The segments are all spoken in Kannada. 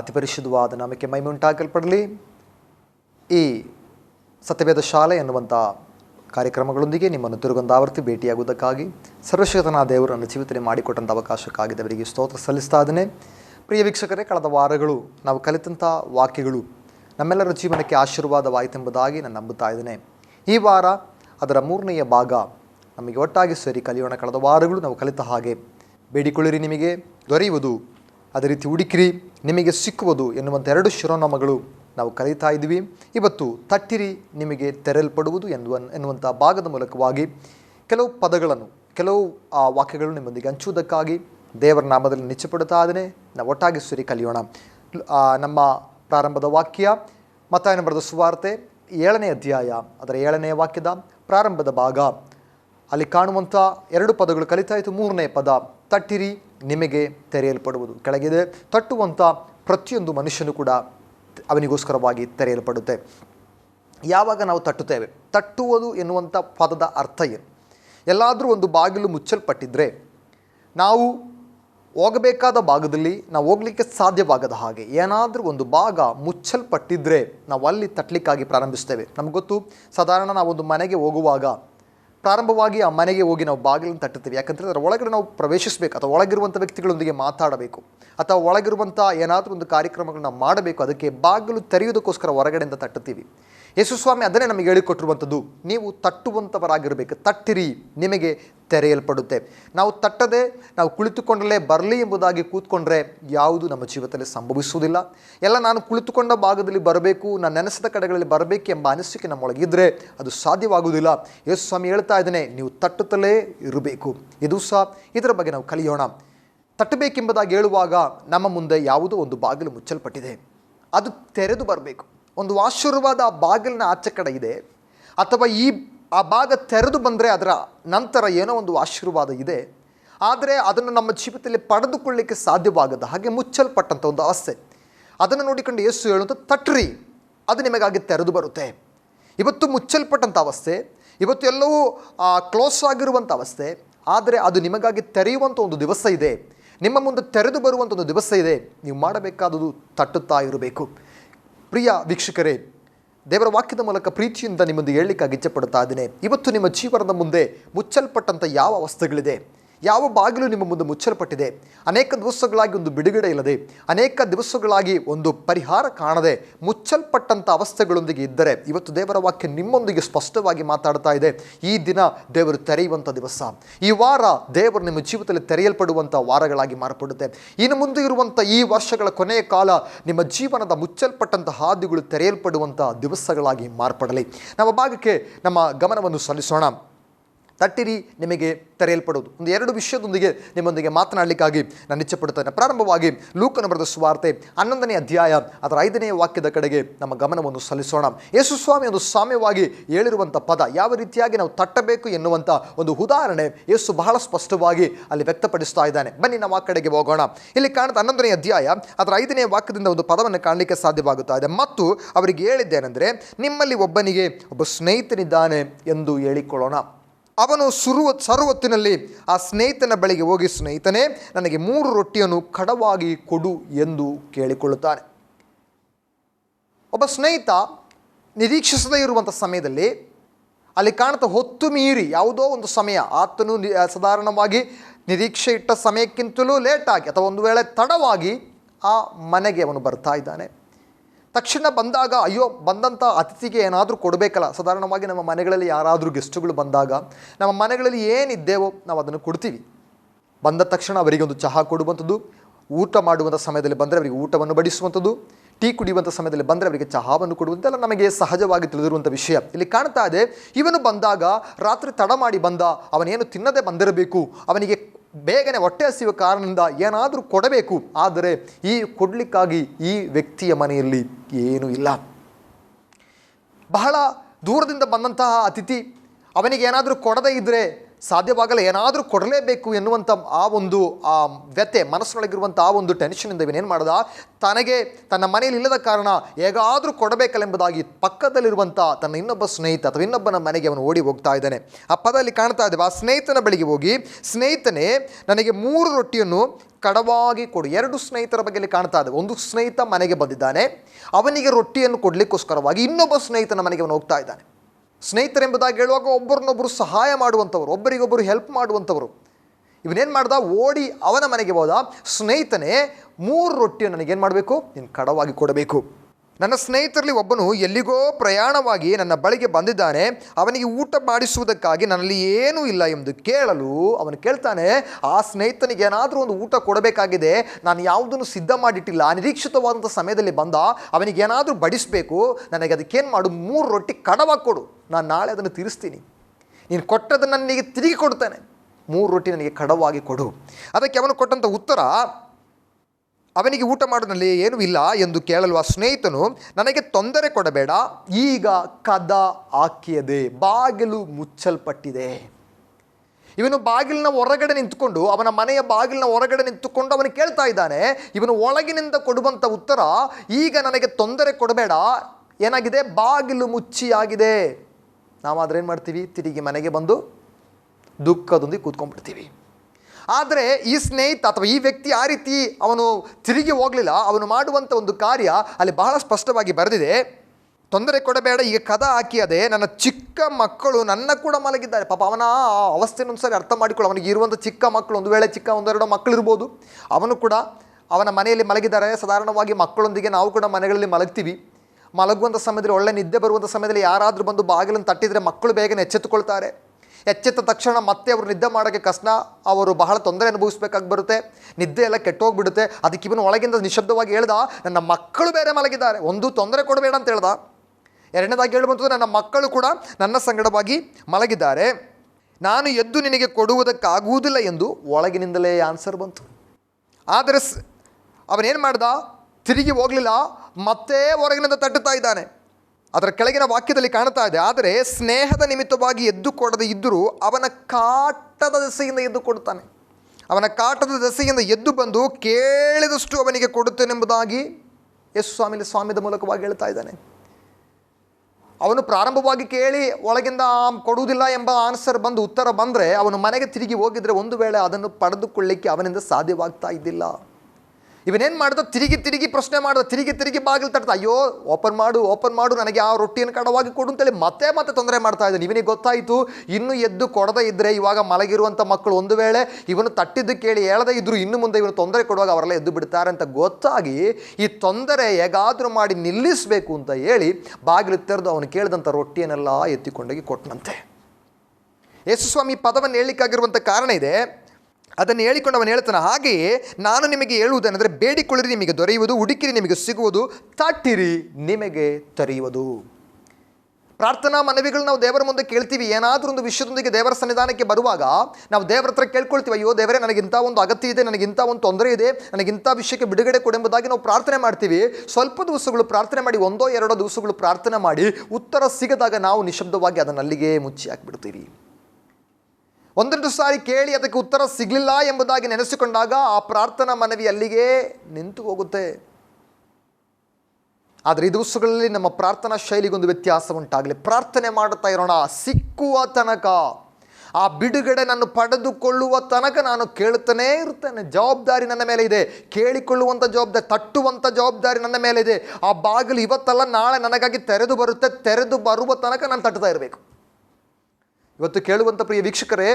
ದೇವರ ಅತಿ ಪರಿಶುದ್ಧವಾದ ನಾಮಕ್ಕೆ ಮೈಮೆ ಉಂಟಾಗಲ್ಪಡಲಿ. ಈ ಸತ್ಯವೇದ ಶಾಲೆ ಎನ್ನುವಂಥ ಕಾರ್ಯಕ್ರಮಗಳೊಂದಿಗೆ ನಿಮ್ಮನ್ನು ತಿರುಗೊಂದಾವರ್ತಿ ಭೇಟಿಯಾಗುವುದಕ್ಕಾಗಿ ಸರ್ವಶಕ್ತನ ದೇವರನ್ನು ಜೀವಿತದಲ್ಲಿ ಮಾಡಿಕೊಟ್ಟಂಥ ಅವಕಾಶಕ್ಕಾಗಿ ದೇವರಿಗೆ ಸ್ತೋತ್ರ ಸಲ್ಲಿಸ್ತಾ ಇದ್ದೇನೆ. ಪ್ರಿಯ ವೀಕ್ಷಕರೇ, ಕಳೆದ ವಾರಗಳು ನಾವು ಕಲಿತಂಥ ವಾಕ್ಯಗಳು ನಮ್ಮೆಲ್ಲರ ಜೀವನಕ್ಕೆ ಆಶೀರ್ವಾದವಾಯಿತೆಂಬುದಾಗಿ ನಾನು ನಂಬುತ್ತಾ ಇದ್ದೇನೆ. ಈ ವಾರ ಅದರ ಮೂರನೆಯ ಭಾಗ ನಮಗೆ ಒಟ್ಟಾಗಿ ಸೇರಿ ಕಲಿಯೋಣ. ಕಳೆದ ವಾರಗಳು ನಾವು ಕಲಿತ ಹಾಗೆ ಬೇಡಿಕೊಳ್ಳಿರಿ ನಿಮಗೆ. ದೊರೆಯುವುದು ಅದೇ ರೀತಿ ಹುಡುಕಿರಿ, ನಿಮಗೆ ಸಿಕ್ಕುವುದು ಎನ್ನುವಂಥ ಎರಡು ಶಿರೋನಾಮಗಳು ನಾವು ಕಲಿತಾ ಇದ್ವಿ ಇವತ್ತು ತಟ್ಟಿರಿ ನಿಮಗೆ ತೆರೆಯಲ್ಪಡುವುದು ಎನ್ನುವ ಎನ್ನುವಂಥ ಭಾಗದ ಮೂಲಕವಾಗಿ ಕೆಲವು ಪದಗಳನ್ನು, ಕೆಲವು, ಆ ವಾಕ್ಯಗಳು ನಿಮ್ಮೊಂದಿಗೆ ಹಂಚುವುದಕ್ಕಾಗಿ ದೇವರ ನಾಮದಲ್ಲಿ ನಿಚ್ಚಪಡುತ್ತಾ ಇದ್ದೇನೆ. ನಾವು ಒಟ್ಟಾಗಿ ಸುರಿ ಕಲಿಯೋಣ. ನಮ್ಮ ಪ್ರಾರಂಭದ ವಾಕ್ಯ, ಮತ್ತಾಯನ ಬರೆದ ಸುವಾರ್ತೆ, ಏಳನೇ ಅಧ್ಯಾಯ, ಅದರ ಏಳನೇ ವಾಕ್ಯದ ಪ್ರಾರಂಭದ ಭಾಗ. ಅಲ್ಲಿ ಕಾಣುವಂಥ ಎರಡು ಪದಗಳು ಕಲಿತಾಯಿತು ಮೂರನೇ ಪದ ತಟ್ಟಿರಿ ನಿಮಗೆ ತೆರೆಯಲ್ಪಡುವುದು. ಕೆಳಗಿದೆ ತಟ್ಟುವಂಥ ಪ್ರತಿಯೊಂದು ಮನುಷ್ಯನು ಕೂಡ ಅವನಿಗೋಸ್ಕರವಾಗಿ ತೆರೆಯಲ್ಪಡುತ್ತೆ. ಯಾವಾಗ ನಾವು ತಟ್ಟುತ್ತೇವೆ? ತಟ್ಟುವುದು ಎನ್ನುವಂಥ ಪದದ ಅರ್ಥ ಏನು? ಎಲ್ಲಾದರೂ ಒಂದು ಬಾಗಿಲು ಮುಚ್ಚಲ್ಪಟ್ಟಿದ್ದರೆ ನಾವು ಹೋಗಬೇಕಾದ ಭಾಗದಲ್ಲಿ ನಾವು ಹೋಗಲಿಕ್ಕೆ ಸಾಧ್ಯವಾಗದ ಹಾಗೆ. ಏನಾದರೂ ಒಂದು ಭಾಗ ಮುಚ್ಚಲ್ಪಟ್ಟಿದ್ದರೆ ನಾವು ಅಲ್ಲಿ ತಟ್ಟಲಿಕ್ಕಾಗಿ ಪ್ರಾರಂಭಿಸ್ತೇವೆ. ನಮ್ಗೆ ಗೊತ್ತು, ಸಾಧಾರಣ ನಾವು ಒಂದು ಮನೆಗೆ ಹೋಗುವಾಗ ಪ್ರಾರಂಭವಾಗಿ ಆ ಮನೆಗೆ ಹೋಗಿ ನಾವು ಬಾಗಿಲನ್ನು ತಟ್ಟುತ್ತೀವಿ ಯಾಕಂದರೆ ಅದರ ಒಳಗಡೆ ನಾವು ಪ್ರವೇಶಿಸಬೇಕು. ಅಥವಾ ಒಳಗಿರುವಂಥ ವ್ಯಕ್ತಿಗಳೊಂದಿಗೆ ಮಾತಾಡಬೇಕು. ಅಥವಾ ಒಳಗಿರುವಂಥ ಏನಾದರೂ ಒಂದು ಕಾರ್ಯಕ್ರಮಗಳನ್ನ ಮಾಡಬೇಕು. ಅದಕ್ಕೆ ಬಾಗಿಲು ತೆರೆಯುವುದಕ್ಕೋಸ್ಕರ ಹೊರಗಡೆಯಿಂದ ತಟ್ಟುತ್ತೀವಿ ಯೇಸು ಸ್ವಾಮಿ ಅದನ್ನೇ ನಮಗೆ ಹೇಳಿಕೊಟ್ಟಿರುವಂಥದ್ದು. ನೀವು ತಟ್ಟುವಂಥವರಾಗಿರಬೇಕು. ತಟ್ಟಿರಿ, ನಿಮಗೆ ತೆರೆಯಲ್ಪಡುತ್ತೆ. ನಾವು ತಟ್ಟದೆ, ನಾವು ಕುಳಿತುಕೊಂಡಲೇ ಬರಲಿ ಎಂಬುದಾಗಿ ಕೂತ್ಕೊಂಡ್ರೆ ಯಾವುದು ನಮ್ಮ ಜೀವಿತದಲ್ಲಿ ಸಂಭವಿಸುವುದಿಲ್ಲ. ಎಲ್ಲ ನಾನು ಕುಳಿತುಕೊಂಡ ಭಾಗದಲ್ಲಿ ಬರಬೇಕು ನಾನು ನೆನೆಸಿದ ಕಡೆಗಳಲ್ಲಿ ಬರಬೇಕು ಎಂಬ ಅನಿಸಿಕೆ ನಮ್ಮೊಳಗಿದ್ದರೆ ಅದು ಸಾಧ್ಯವಾಗುವುದಿಲ್ಲ. ಯೇಸು ಸ್ವಾಮಿ ಹೇಳ್ತಾ ಇದ್ದಾನೆ, ನೀವು ತಟ್ಟುತ್ತಲೇ ಇರಬೇಕು. ಇದು ಸಹ ಇದರ ಬಗ್ಗೆ ನಾವು ಕಲಿಯೋಣ. ತಟ್ಟಬೇಕೆಂಬುದಾಗಿ ಹೇಳುವಾಗ ನಮ್ಮ ಮುಂದೆ ಯಾವುದೋ ಒಂದು ಬಾಗಿಲು ಮುಚ್ಚಲ್ಪಟ್ಟಿದೆ. ಅದು ತೆರೆದು ಬರಬೇಕು. ಒಂದು ಆಶೀರ್ವಾದ ಆ ಬಾಗಿಲಿನ ಆಚೆ ಕಡೆ ಇದೆ. ಅಥವಾ ಈ, ಆ ಭಾಗ ತೆರೆದು ಬಂದರೆ ಅದರ ನಂತರ ಏನೋ ಒಂದು ಆಶೀರ್ವಾದ ಇದೆ. ಆದರೆ ಅದನ್ನು ನಮ್ಮ ಜೀವಿತದಲ್ಲಿ ಪಡೆದುಕೊಳ್ಳಿಕ್ಕೆ ಸಾಧ್ಯವಾಗದ ಹಾಗೆ ಮುಚ್ಚಲ್ಪಟ್ಟಂಥ ಒಂದು ಅವಸ್ಥೆ ಅದನ್ನು ನೋಡಿಕೊಂಡು ಯೇಸು ಹೇಳುವಂಥ ತಟ್ರಿ, ಅದು ನಿಮಗಾಗಿ ತೆರೆದು ಬರುತ್ತೆ. ಇವತ್ತು ಮುಚ್ಚಲ್ಪಟ್ಟಂಥ ಅವಸ್ಥೆ. ಇವತ್ತು ಎಲ್ಲವೂ ಕ್ಲೋಸ್ ಆಗಿರುವಂಥ ಅವಸ್ಥೆ. ಆದರೆ ಅದು ನಿಮಗಾಗಿ ತೆರೆಯುವಂಥ ಒಂದು ದಿವಸ ಇದೆ. ನಿಮ್ಮ ಮುಂದೆ ತೆರೆದು ಬರುವಂಥ ಒಂದು ದಿವಸ ಇದೆ. ನೀವು ಮಾಡಬೇಕಾದದು ತಟ್ಟುತ್ತಾ ಇರಬೇಕು. ಪ್ರಿಯ ವೀಕ್ಷಕರೇ, ದೇವರ ವಾಕ್ಯದ ಮೂಲಕ ಪ್ರೀತಿಯಿಂದ ನಿಮ್ಮೊಂದು ಹೇಳಲಿಕ್ಕಾಗಿ ಇಚ್ಛೆಪಡುತ್ತಾ ಇದ್ದೇನೆ. ಇವತ್ತು ನಿಮ್ಮ ಜೀವನದ ಮುಂದೆ ಮುಚ್ಚಲ್ಪಟ್ಟಂಥ ಯಾವ ಅವಸ್ಥೆಗಳಿದೆ? ಯಾವ ಬಾಗಿಲು ನಿಮ್ಮ ಮುಂದೆ ಮುಚ್ಚಲ್ಪಟ್ಟಿದೆ? ಅನೇಕ ದಿವಸಗಳಾಗಿ ಒಂದು ಬಿಡುಗಡೆ ಇಲ್ಲದೆ, ಅನೇಕ ದಿವಸಗಳಾಗಿ ಒಂದು ಪರಿಹಾರ ಕಾಣದೆ ಮುಚ್ಚಲ್ಪಟ್ಟಂಥ ಅವಸ್ಥೆಗಳೊಂದಿಗೆ ಇದ್ದರೆ ಇವತ್ತು ದೇವರ ವಾಕ್ಯ ನಿಮ್ಮೊಂದಿಗೆ ಸ್ಪಷ್ಟವಾಗಿ ಮಾತಾಡ್ತಾ ಇದೆ. ಈ ದಿನ ದೇವರು ತೆರೆಯುವಂಥ ದಿವಸ. ಈ ವಾರ ದೇವರು ನಿಮ್ಮ ಜೀವಿತದಲ್ಲಿ ತೆರೆಯಲ್ಪಡುವಂಥ ವಾರಗಳಾಗಿ ಮಾರ್ಪಡುತ್ತೆ. ಇನ್ನು ಮುಂದೆ ಇರುವಂಥ ಈ ವರ್ಷಗಳ ಕೊನೆಯ ಕಾಲ ನಿಮ್ಮ ಜೀವನದ ಮುಚ್ಚಲ್ಪಟ್ಟಂಥ ಹಾದಿಗಳು ತೆರೆಯಲ್ಪಡುವಂಥ ದಿವಸಗಳಾಗಿ ಮಾರ್ಪಡಲಿ. ನಮ್ಮ ಭಾಗಕ್ಕೆ ನಮ್ಮ ಗಮನವನ್ನು ಸಲ್ಲಿಸೋಣ. ತಟ್ಟಿರಿ ನಿಮಗೆ ತೆರೆಯಲ್ಪಡುವುದು. ಒಂದು ಎರಡು ವಿಷಯದೊಂದಿಗೆ ನಿಮ್ಮೊಂದಿಗೆ ಮಾತನಾಡಲಿಕ್ಕಾಗಿ ನಾನು ಇಚ್ಛೆಪಡುತ್ತೇನೆ. ಪ್ರಾರಂಭವಾಗಿ ಲೂಕನ ಬರೆದ ಸುವಾರ್ತೆ ಹನ್ನೊಂದನೇ ಅಧ್ಯಾಯ ಅದರ ಐದನೇ ವಾಕ್ಯದ ಕಡೆಗೆ ನಮ್ಮ ಗಮನವನ್ನು ಸಲ್ಲಿಸೋಣ. ಯೇಸು ಸ್ವಾಮಿ ಒಂದು ಸಾಮ್ಯವಾಗಿ ಹೇಳಿರುವಂಥ ಪದ, ಯಾವ ರೀತಿಯಾಗಿ ನಾವು ತಟ್ಟಬೇಕು ಎನ್ನುವಂಥ ಒಂದು ಉದಾಹರಣೆ ಯೇಸು ಬಹಳ ಸ್ಪಷ್ಟವಾಗಿ ಅಲ್ಲಿ ವ್ಯಕ್ತಪಡಿಸ್ತಾ ಇದ್ದಾನೆ. ಬನ್ನಿ ನಾವು ಆ ಕಡೆಗೆ ಹೋಗೋಣ. ಇಲ್ಲಿ ಕಾಣುತ್ತ ಹನ್ನೊಂದನೇ ಅಧ್ಯಾಯ ಅದರ ಐದನೇ ವಾಕ್ಯದಿಂದ ಒಂದು ಪದವನ್ನು ಕಾಣಲಿಕ್ಕೆ ಸಾಧ್ಯವಾಗುತ್ತಾ ಮತ್ತು ಅವರಿಗೆ ಹೇಳಿದ್ದೇನೆಂದರೆ, ನಿಮ್ಮಲ್ಲಿ ಒಬ್ಬನಿಗೆ ಒಬ್ಬ ಸ್ನೇಹಿತನಿದ್ದಾನೆ ಎಂದು ಹೇಳಿಕೊಳ್ಳೋಣ. ಅವನು ಸುರುವ ಸರ್ವತ್ತಿನಲ್ಲಿ ಆ ಸ್ನೇಹಿತನ ಬಳಿಗೆ ಹೋಗಿ, ಸ್ನೇಹಿತನೇ, ನನಗೆ ಮೂರು ರೊಟ್ಟಿಯನ್ನು ಕಡವಾಗಿ ಕೊಡು ಎಂದು ಕೇಳಿಕೊಳ್ಳುತ್ತಾನೆ. ಒಬ್ಬ ಸ್ನೇಹಿತ ನಿರೀಕ್ಷಿಸದೇ ಇರುವಂಥ ಸಮಯದಲ್ಲಿ ಅಲ್ಲಿ ಕಾಣ್ತಾ ಹೊತ್ತು ಮೀರಿ, ಯಾವುದೋ ಒಂದು ಸಮಯ, ಆತನು ಸಾಧಾರಣವಾಗಿ ನಿರೀಕ್ಷೆ ಇಟ್ಟ ಸಮಯಕ್ಕಿಂತಲೂ ಲೇಟಾಗಿ ಅಥವಾ ಒಂದು ವೇಳೆ ತಡವಾಗಿ ಆ ಮನೆಗೆ ಅವನು ಬರ್ತಾ ಇದ್ದಾನೆ. ತಕ್ಷಣ ಬಂದಾಗ, ಅಯ್ಯೋ ಬಂದಂಥ ಅತಿಥಿಗೆ ಏನಾದರೂ ಕೊಡಬೇಕಲ್ಲ. ಸಾಧಾರಣವಾಗಿ ನಮ್ಮ ಮನೆಗಳಲ್ಲಿ ಯಾರಾದರೂ ಗೆಸ್ಟುಗಳು ಬಂದಾಗ, ನಮ್ಮ ಮನೆಗಳಲ್ಲಿ ಏನಿದ್ದೇವೋ ನಾವು ಅದನ್ನು ಕೊಡ್ತೀವಿ. ಬಂದ ತಕ್ಷಣ ಅವರಿಗೆ ಒಂದು ಚಹಾ ಕೊಡುವಂಥದ್ದು, ಊಟ ಮಾಡುವಂಥ ಸಮಯದಲ್ಲಿ ಬಂದರೆ ಅವರಿಗೆ ಊಟವನ್ನು ಬಡಿಸುವಂಥದ್ದು, ಟೀ ಕುಡಿಯುವಂಥ ಸಮಯದಲ್ಲಿ ಬಂದರೆ ಅವರಿಗೆ ಚಹಾವನ್ನು ಕೊಡುವಂತೆಲ್ಲ ನಮಗೆ ಸಹಜವಾಗಿ ತಿಳಿದಿರುವಂಥ ವಿಷಯ. ಇಲ್ಲಿ ಕಾಣ್ತಾ ಇದೆ, ಇವನು ಬಂದಾಗ, ರಾತ್ರಿ ತಡ ಮಾಡಿ ಬಂದ, ಅವನೇನು ತಿನ್ನದೆ ಬಂದಿರಬೇಕು, ಅವನಿಗೆ ಬೇಗನೆ ಹೊಟ್ಟೆ ಹಸಿಯುವ ಕಾರಣದಿಂದ ಏನಾದರೂ ಕೊಡಬೇಕು. ಆದರೆ ಈ ಕೊಡಲಿಕ್ಕಾಗಿ ಈ ವ್ಯಕ್ತಿಯ ಮನೆಯಲ್ಲಿ ಏನೂ ಇಲ್ಲ. ಬಹಳ ದೂರದಿಂದ ಬಂದಂತಹ ಅತಿಥಿ ಅವನಿಗೆ ಏನಾದರೂ ಕೊಡದೇ ಇದ್ದರೆ ಸಾಧ್ಯವಾಗಲ್ಲ ಏನಾದರೂ ಕೊಡಲೇಬೇಕು ಎನ್ನುವಂಥ ಆ ಒಂದು, ಆ ವ್ಯತೆ ಮನಸ್ಸಿನೊಳಗಿರುವಂಥ ಆ ಒಂದು ಟೆನ್ಷನಿಂದ ಇವನೇನು ಮಾಡ್ದ? ತನಗೆ ತನ್ನ ಮನೆಯಲ್ಲಿ ಇಲ್ಲದ ಕಾರಣ ಹೇಗಾದರೂ ಕೊಡಬೇಕಲ್ಲೆಂಬುದಾಗಿ ಪಕ್ಕದಲ್ಲಿರುವಂಥ ತನ್ನ ಇನ್ನೊಬ್ಬ ಸ್ನೇಹಿತ ಅಥವಾ ಇನ್ನೊಬ್ಬನ ಮನೆಗೆ ಅವನು ಓಡಿ ಹೋಗ್ತಾ ಇದ್ದಾನೆ. ಆ ಪದದಲ್ಲಿ ಕಾಣ್ತಾ ಇದ್ದೇವೆ ಆ ಸ್ನೇಹಿತನ ಬಳಿಗೆ ಹೋಗಿ, ಸ್ನೇಹಿತನೇ, ನನಗೆ ಮೂರು ರೊಟ್ಟಿಯನ್ನು ಕಡವಾಗಿ ಕೊಡು. ಎರಡು ಸ್ನೇಹಿತರ ಬಗ್ಗೆ ಕಾಣ್ತಾ ಇದೆ, ಒಂದು ಸ್ನೇಹಿತ ಮನೆಗೆ ಬಂದಿದ್ದಾನೆ, ಅವನಿಗೆ ರೊಟ್ಟಿಯನ್ನು ಕೊಡಲಿಕ್ಕೋಸ್ಕರವಾಗಿ ಇನ್ನೊಬ್ಬ ಸ್ನೇಹಿತನ ಮನೆಗೆ ಅವನು ಹೋಗ್ತಾ ಇದ್ದಾನೆ. ಸ್ನೇಹಿತರೆಂಬುದಾಗಿ ಹೇಳುವಾಗ ಒಬ್ಬರನ್ನೊಬ್ಬರು ಸಹಾಯ ಮಾಡುವಂಥವ್ರು ಒಬ್ಬರಿಗೊಬ್ಬರು ಹೆಲ್ಪ್ ಮಾಡುವಂಥವರು. ಇವನೇನು ಮಾಡ್ದ? ಓಡಿ ಅವನ ಮನೆಗೆ ಹೋದ. ಸ್ನೇಹಿತನೇ ಮೂರು ರೊಟ್ಟಿಯನ್ನು ನನಗೇನು ಮಾಡಬೇಕು? ನೀನು ಕಡವಾಗಿ ಕೊಡಬೇಕು. ನನ್ನ ಸ್ನೇಹಿತರಲ್ಲಿ ಒಬ್ಬನು ಎಲ್ಲಿಗೋ ಪ್ರಯಾಣವಾಗಿ ನನ್ನ ಬಳಿಗೆ ಬಂದಿದ್ದಾನೆ. ಅವನಿಗೆ ಊಟ ಮಾಡಿಸುವುದಕ್ಕಾಗಿ ನನ್ನಲ್ಲಿ ಏನೂ ಇಲ್ಲ ಎಂದು ಕೇಳಲು ಅವನು ಕೇಳ್ತಾನೆ, ಆ ಸ್ನೇಹಿತನಿಗೆ ಏನಾದರೂ ಒಂದು ಊಟ ಕೊಡಬೇಕಾಗಿದೆ. ನಾನು ಯಾವುದನ್ನು ಸಿದ್ಧ ಮಾಡಿಟ್ಟಿಲ್ಲ. ಅನಿರೀಕ್ಷಿತವಾದಂಥ ಸಮಯದಲ್ಲಿ ಬಂದ, ಅವನಿಗೆ ಏನಾದರೂ ಬಡಿಸಬೇಕು. ನನಗೆ ಅದಕ್ಕೇನು ಮಾಡು, ಮೂರು ರೊಟ್ಟಿ ಕಡವಾಗಿ ಕೊಡು. ನಾನು ನಾಳೆ ಅದನ್ನು ತೀರಿಸ್ತೀನಿ. ನೀನು ಕೊಟ್ಟದನ್ನು ನನಗೆ ತಿರುಗಿ ಕೊಡ್ತಾನೆ. ಮೂರು ರೊಟ್ಟಿ ನನಗೆ ಕಡವಾಗಿ ಕೊಡು. ಅದಕ್ಕೆ ಅವನು ಕೊಟ್ಟಂಥ ಉತ್ತರ ಅವನಿಗೆ ಊಟ ಮಾಡೋದಲ್ಲಿ ಏನೂ ಇಲ್ಲ ಎಂದು ಕೇಳಲು ಆ ಸ್ನೇಹಿತನು, ನನಗೆ ತೊಂದರೆ ಕೊಡಬೇಡ, ಈಗ ಕದ ಹಾಕಿಯದೆ ಬಾಗಿಲು ಮುಚ್ಚಲ್ಪಟ್ಟಿದೆ. ಇವನು ಬಾಗಿಲಿನ ಹೊರಗಡೆ ನಿಂತುಕೊಂಡು, ಅವನ ಮನೆಯ ಬಾಗಿಲಿನ ಹೊರಗಡೆ ನಿಂತುಕೊಂಡು ಅವನು ಕೇಳ್ತಾ ಇದ್ದಾನೆ, ಇವನು ಒಳಗಿನಿಂದ ಕೊಡುವಂಥ ಉತ್ತರ, ಈಗ ನನಗೆ ತೊಂದರೆ ಕೊಡಬೇಡ, ಏನಾಗಿದೆ? ಬಾಗಿಲು ಮುಚ್ಚಿಯಾಗಿದೆ. ನಾವಾದ್ರೆ ಏನು ಮಾಡ್ತೀವಿ ತಿರುಗಿ ಮನೆಗೆ ಬಂದು ದುಃಖದೊಂದಿಗೆ ಕೂತ್ಕೊಂಡ್ಬಿಡ್ತೀವಿ. ಆದರೆ ಈ ಸ್ನೇಹಿತ ಅಥವಾ ಈ ವ್ಯಕ್ತಿ ಆ ರೀತಿ ಅವನು ತಿರುಗಿ ಹೋಗಲಿಲ್ಲ. ಅವನು ಮಾಡುವಂಥ ಒಂದು ಕಾರ್ಯ ಅಲ್ಲಿ ಬಹಳ ಸ್ಪಷ್ಟವಾಗಿ ಬರೆದಿದೆ. ತೊಂದರೆ ಕೊಡಬೇಡ, ಈಗ ಕದ ಹಾಕಿಯದೆ ನನ್ನ ಚಿಕ್ಕ ಮಕ್ಕಳು ನನ್ನ ಕೂಡ ಮಲಗಿದ್ದಾರೆ. ಪಾಪ ಅವನ ಆ ಅವಸ್ಥೆಯನ್ನು ಸಾರಿ ಅರ್ಥ ಮಾಡಿಕೊಳ್ಳು, ಅವನಿಗೆ ಇರುವಂಥ ಚಿಕ್ಕ ಮಕ್ಕಳು, ಒಂದು ವೇಳೆ ಚಿಕ್ಕ ಒಂದೆರಡು ಮಕ್ಕಳು ಇರ್ಬೋದು. ಅವನು ಕೂಡ ಅವನ ಮನೆಯಲ್ಲಿ ಮಲಗಿದ್ದಾರೆ. ಸಾಧಾರಣವಾಗಿ ಮಕ್ಕಳೊಂದಿಗೆ ನಾವು ಕೂಡ ಮನೆಗಳಲ್ಲಿ ಮಲಗ್ತೀವಿ. ಮಲಗುವಂಥ ಸಮಯದಲ್ಲಿ, ಒಳ್ಳೆ ನಿದ್ದೆ ಬರುವಂಥ ಸಮಯದಲ್ಲಿ ಯಾರಾದರೂ ಬಂದು ಬಾಗಿಲನ್ನು ತಟ್ಟಿದರೆ ಮಕ್ಕಳು ಬೇಗನೆ ಎಚ್ಚೆತ್ತುಕೊಳ್ತಾರೆ. ಎಚ್ಚೆತ್ತ ತಕ್ಷಣ ಮತ್ತೆ ಅವರು ನಿದ್ದೆ ಮಾಡೋಕ್ಕೆ ಕಷ್ಟ, ಅವರು ಬಹಳ ತೊಂದರೆ ಅನುಭವಿಸ್ಬೇಕಾಗಿ ಬರುತ್ತೆ. ನಿದ್ದೆ ಎಲ್ಲ ಕೆಟ್ಟೋಗ್ಬಿಡುತ್ತೆ. ಅದಕ್ಕೆ ಇವನು ಒಳಗಿಂದ ನಿಶಬ್ದವಾಗಿ ಹೇಳ್ದ, ನನ್ನ ಮಕ್ಕಳು ಬೇರೆ ಮಲಗಿದ್ದಾರೆ. ಒಂದು ತೊಂದರೆ ಕೊಡಬೇಡ ಅಂತ ಹೇಳ್ದ. ಎರಡನೇದಾಗಿ ಹೇಳುವಂಥದ್ದು ನನ್ನ ಮಕ್ಕಳು ಕೂಡ ನನ್ನ ಸಂಗಡವಾಗಿ ಮಲಗಿದ್ದಾರೆ. ನಾನು ಎದ್ದು ನಿನಗೆ ಕೊಡುವುದಕ್ಕಾಗುವುದಿಲ್ಲ ಎಂದು ಒಳಗಿನಿಂದಲೇ ಆನ್ಸರ್ ಬಂತು. ಆದರೆ ಅವನೇನು ಮಾಡ್ದ? ತಿರುಗಿ ಹೋಗಲಿಲ್ಲ. ಮತ್ತೆ ಹೊರಗಿನಿಂದ ತಟ್ಟುತ್ತಾ ಇದ್ದಾನೆ. ಅದರ ಕೆಳಗಿನ ವಾಕ್ಯದಲ್ಲಿ ಕಾಣ್ತಾ ಇದೆ. ಆದರೆ ಸ್ನೇಹದ ನಿಮಿತ್ತವಾಗಿ ಎದ್ದು ಕೊಡದೆ ಇದ್ದರೂ ಅವನ ಕಾಟದ ದೆಸೆಯಿಂದ ಎದ್ದು ಕೊಡುತ್ತಾನೆ. ಅವನ ಕಾಟದ ದೆಸೆಯಿಂದ ಎದ್ದು ಬಂದು ಕೇಳಿದಷ್ಟು ಅವನಿಗೆ ಕೊಡುತ್ತೇನೆಂಬುದಾಗಿ ಯೇಸು ಸ್ವಾಮಿಲಿ ಸ್ವಾಮಿದ ಮೂಲಕವಾಗಿ ಹೇಳ್ತಾ ಇದ್ದಾನೆ. ಅವನು ಪ್ರಾರಂಭವಾಗಿ ಕೇಳಿ ಒಳಗಿಂದ ಕೊಡುವುದಿಲ್ಲ ಎಂಬ ಆನ್ಸರ್ ಬಂದು ಉತ್ತರ ಬಂದರೆ ಅವನು ಮನೆಗೆ ತಿರುಗಿ ಹೋಗಿದ್ರೆ ಒಂದು ವೇಳೆ ಅದನ್ನು ಪಡೆದುಕೊಳ್ಳಿಕ್ಕೆ ಅವನಿಂದ ಸಾಧ್ಯವಾಗ್ತಾ ಇದ್ದಿಲ್ಲ. ಇವನೇನು ಮಾಡ್ದ? ತಿರುಗಿ ತಿರುಗಿ ಪ್ರಶ್ನೆ ಮಾಡ್ದ, ತಿರುಗಿ ತಿರುಗಿ ಬಾಗಿಲು ತಟ್ಟ ಅಯ್ಯೋ ಓಪನ್ ಮಾಡು ಓಪನ್ ಮಾಡು, ನನಗೆ ಆ ರೊಟ್ಟಿಯನ್ನು ಕಡವಾಗಿ ಕೊಡು ಅಂತೇಳಿ ಮತ್ತೆ ಮತ್ತೆ ತೊಂದರೆ ಮಾಡ್ತಾ ಇದ್ದಾನೆ. ಇವನಿಗೆ ಗೊತ್ತಾಯಿತು, ಇನ್ನು ಎದ್ದು ಕೊಡದೇ ಇದ್ದರೆ ಇವಾಗ ಮಲಗಿರುವಂಥ ಮಕ್ಕಳು ಒಂದು ವೇಳೆ ಇವನು ತಟ್ಟಿದ್ದು ಕೇಳಿ ಹೇಳದೇ ಇದ್ರು, ಇನ್ನು ಮುಂದೆ ಇವನು ತೊಂದರೆ ಕೊಡುವಾಗ ಅವರೆಲ್ಲ ಎದ್ದು ಬಿಡ್ತಾರೆ ಅಂತ ಗೊತ್ತಾಗಿ ಈ ತೊಂದರೆ ಹೇಗಾದರೂ ಮಾಡಿ ನಿಲ್ಲಿಸಬೇಕು ಅಂತ ಹೇಳಿ ಬಾಗಿಲು ತೆರೆದು ಅವನು ಕೇಳಿದಂಥ ರೊಟ್ಟಿಯನ್ನೆಲ್ಲ ಎತ್ತಿಕೊಂಡೋಗಿ ಕೊಟ್ಟನಂತೆ ಯೇಸುಸ್ವಾಮಿ ಪದವನ್ನು ಹೇಳಲಿಕ್ಕಾಗಿರುವಂಥ ಕಾರಣ ಇದೆ ಅದನ್ನು ಹೇಳಿಕೊಂಡು ಅವನು ಹೇಳ್ತಾನೆ, ಹಾಗೆಯೇ ನಾನು ನಿಮಗೆ ಹೇಳುವುದೇನೆಂದರೆ ಬೇಡಿಕೊಳ್ಳಿರಿ ನಿಮಗೆ ದೊರೆಯುವುದು, ಹುಡುಕಿರಿ, ನಿಮಗೆ ಸಿಗುವುದು, ತಟ್ಟಿರಿ, ನಿಮಗೆ ತರೆಯುವುದು. ಪ್ರಾರ್ಥನಾ ಮನವಿಗಳು ನಾವು ದೇವರ ಮುಂದೆ ಕೇಳ್ತೀವಿ. ಏನಾದರೂ ಒಂದು ವಿಷಯದೊಂದಿಗೆ ದೇವರ ಸನ್ನಿಧಾನಕ್ಕೆ ಬರುವಾಗ ನಾವು ದೇವರ ಹತ್ರ ಕೇಳ್ಕೊಳ್ತೀವಿ, ಅಯ್ಯೋ ದೇವರೇ ನನಗಿಂತ ಒಂದು ಅಗತ್ಯ ಇದೆ ನನಗಿಂತ ಒಂದು ತೊಂದರೆ ಇದೆ ನನಗಿಂತ ವಿಷಯಕ್ಕೆ ಬಿಡುಗಡೆ ಕೊಡೆಂಬುದಾಗಿ ನಾವು ಪ್ರಾರ್ಥನೆ ಮಾಡ್ತೀವಿ. ಸ್ವಲ್ಪ ದಿವಸಗಳು ಪ್ರಾರ್ಥನೆ ಮಾಡಿ, ಒಂದೋ ಎರಡೋ ದಿವಸಗಳು ಪ್ರಾರ್ಥನೆ ಮಾಡಿ, ಉತ್ತರ ಸಿಗದಾಗ ನಾವು ನಿಶಬ್ದವಾಗಿ ಅದನ್ನು ಅಲ್ಲಿಗೆ ಮುಚ್ಚಿ ಹಾಕಿಬಿಡ್ತೀವಿ ಒಂದೆರಡು ಸಾರಿ ಕೇಳಿ ಅದಕ್ಕೆ ಉತ್ತರ ಸಿಗಲಿಲ್ಲ ಎಂಬುದಾಗಿ ನೆನೆಸಿಕೊಂಡಾಗ ಆ ಪ್ರಾರ್ಥನಾ ಮನವಿ ಅಲ್ಲಿಗೆ ನಿಂತು ಹೋಗುತ್ತೆ. ಆದರೆ ಈ ದಿವಸಗಳಲ್ಲಿ ನಮ್ಮ ಪ್ರಾರ್ಥನಾ ಶೈಲಿಗೊಂದು ವ್ಯತ್ಯಾಸ ಉಂಟಾಗಲಿ ಪ್ರಾರ್ಥನೆ ಮಾಡುತ್ತಾ ಇರೋಣ, ಸಿಕ್ಕುವ ತನಕ. ಆ ಬಿಡುಗಡೆ ನಾನು ಪಡೆದುಕೊಳ್ಳುವ ತನಕ ನಾನು ಕೇಳುತ್ತಲೇ ಇರ್ತೇನೆ ಜವಾಬ್ದಾರಿ ನನ್ನ ಮೇಲೆ ಇದೆ. ಕೇಳಿಕೊಳ್ಳುವಂಥ ಜವಾಬ್ದಾರಿ ತಟ್ಟುವಂಥ ಜವಾಬ್ದಾರಿ ನನ್ನ ಮೇಲೆ ಇದೆ. ಆ ಬಾಗಿಲು ಇವತ್ತಲ್ಲ, ನಾಳೆ ನನಗಾಗಿ ತೆರೆದು ಬರುತ್ತೆ. ತೆರೆದು ಬರುವ ತನಕ ನಾನು ತಟ್ಟುತ್ತಾ ಇರಬೇಕು. ಇವತ್ತು ಕೇಳುವಂಥ ಪ್ರಿಯ ವೀಕ್ಷಕರೇ,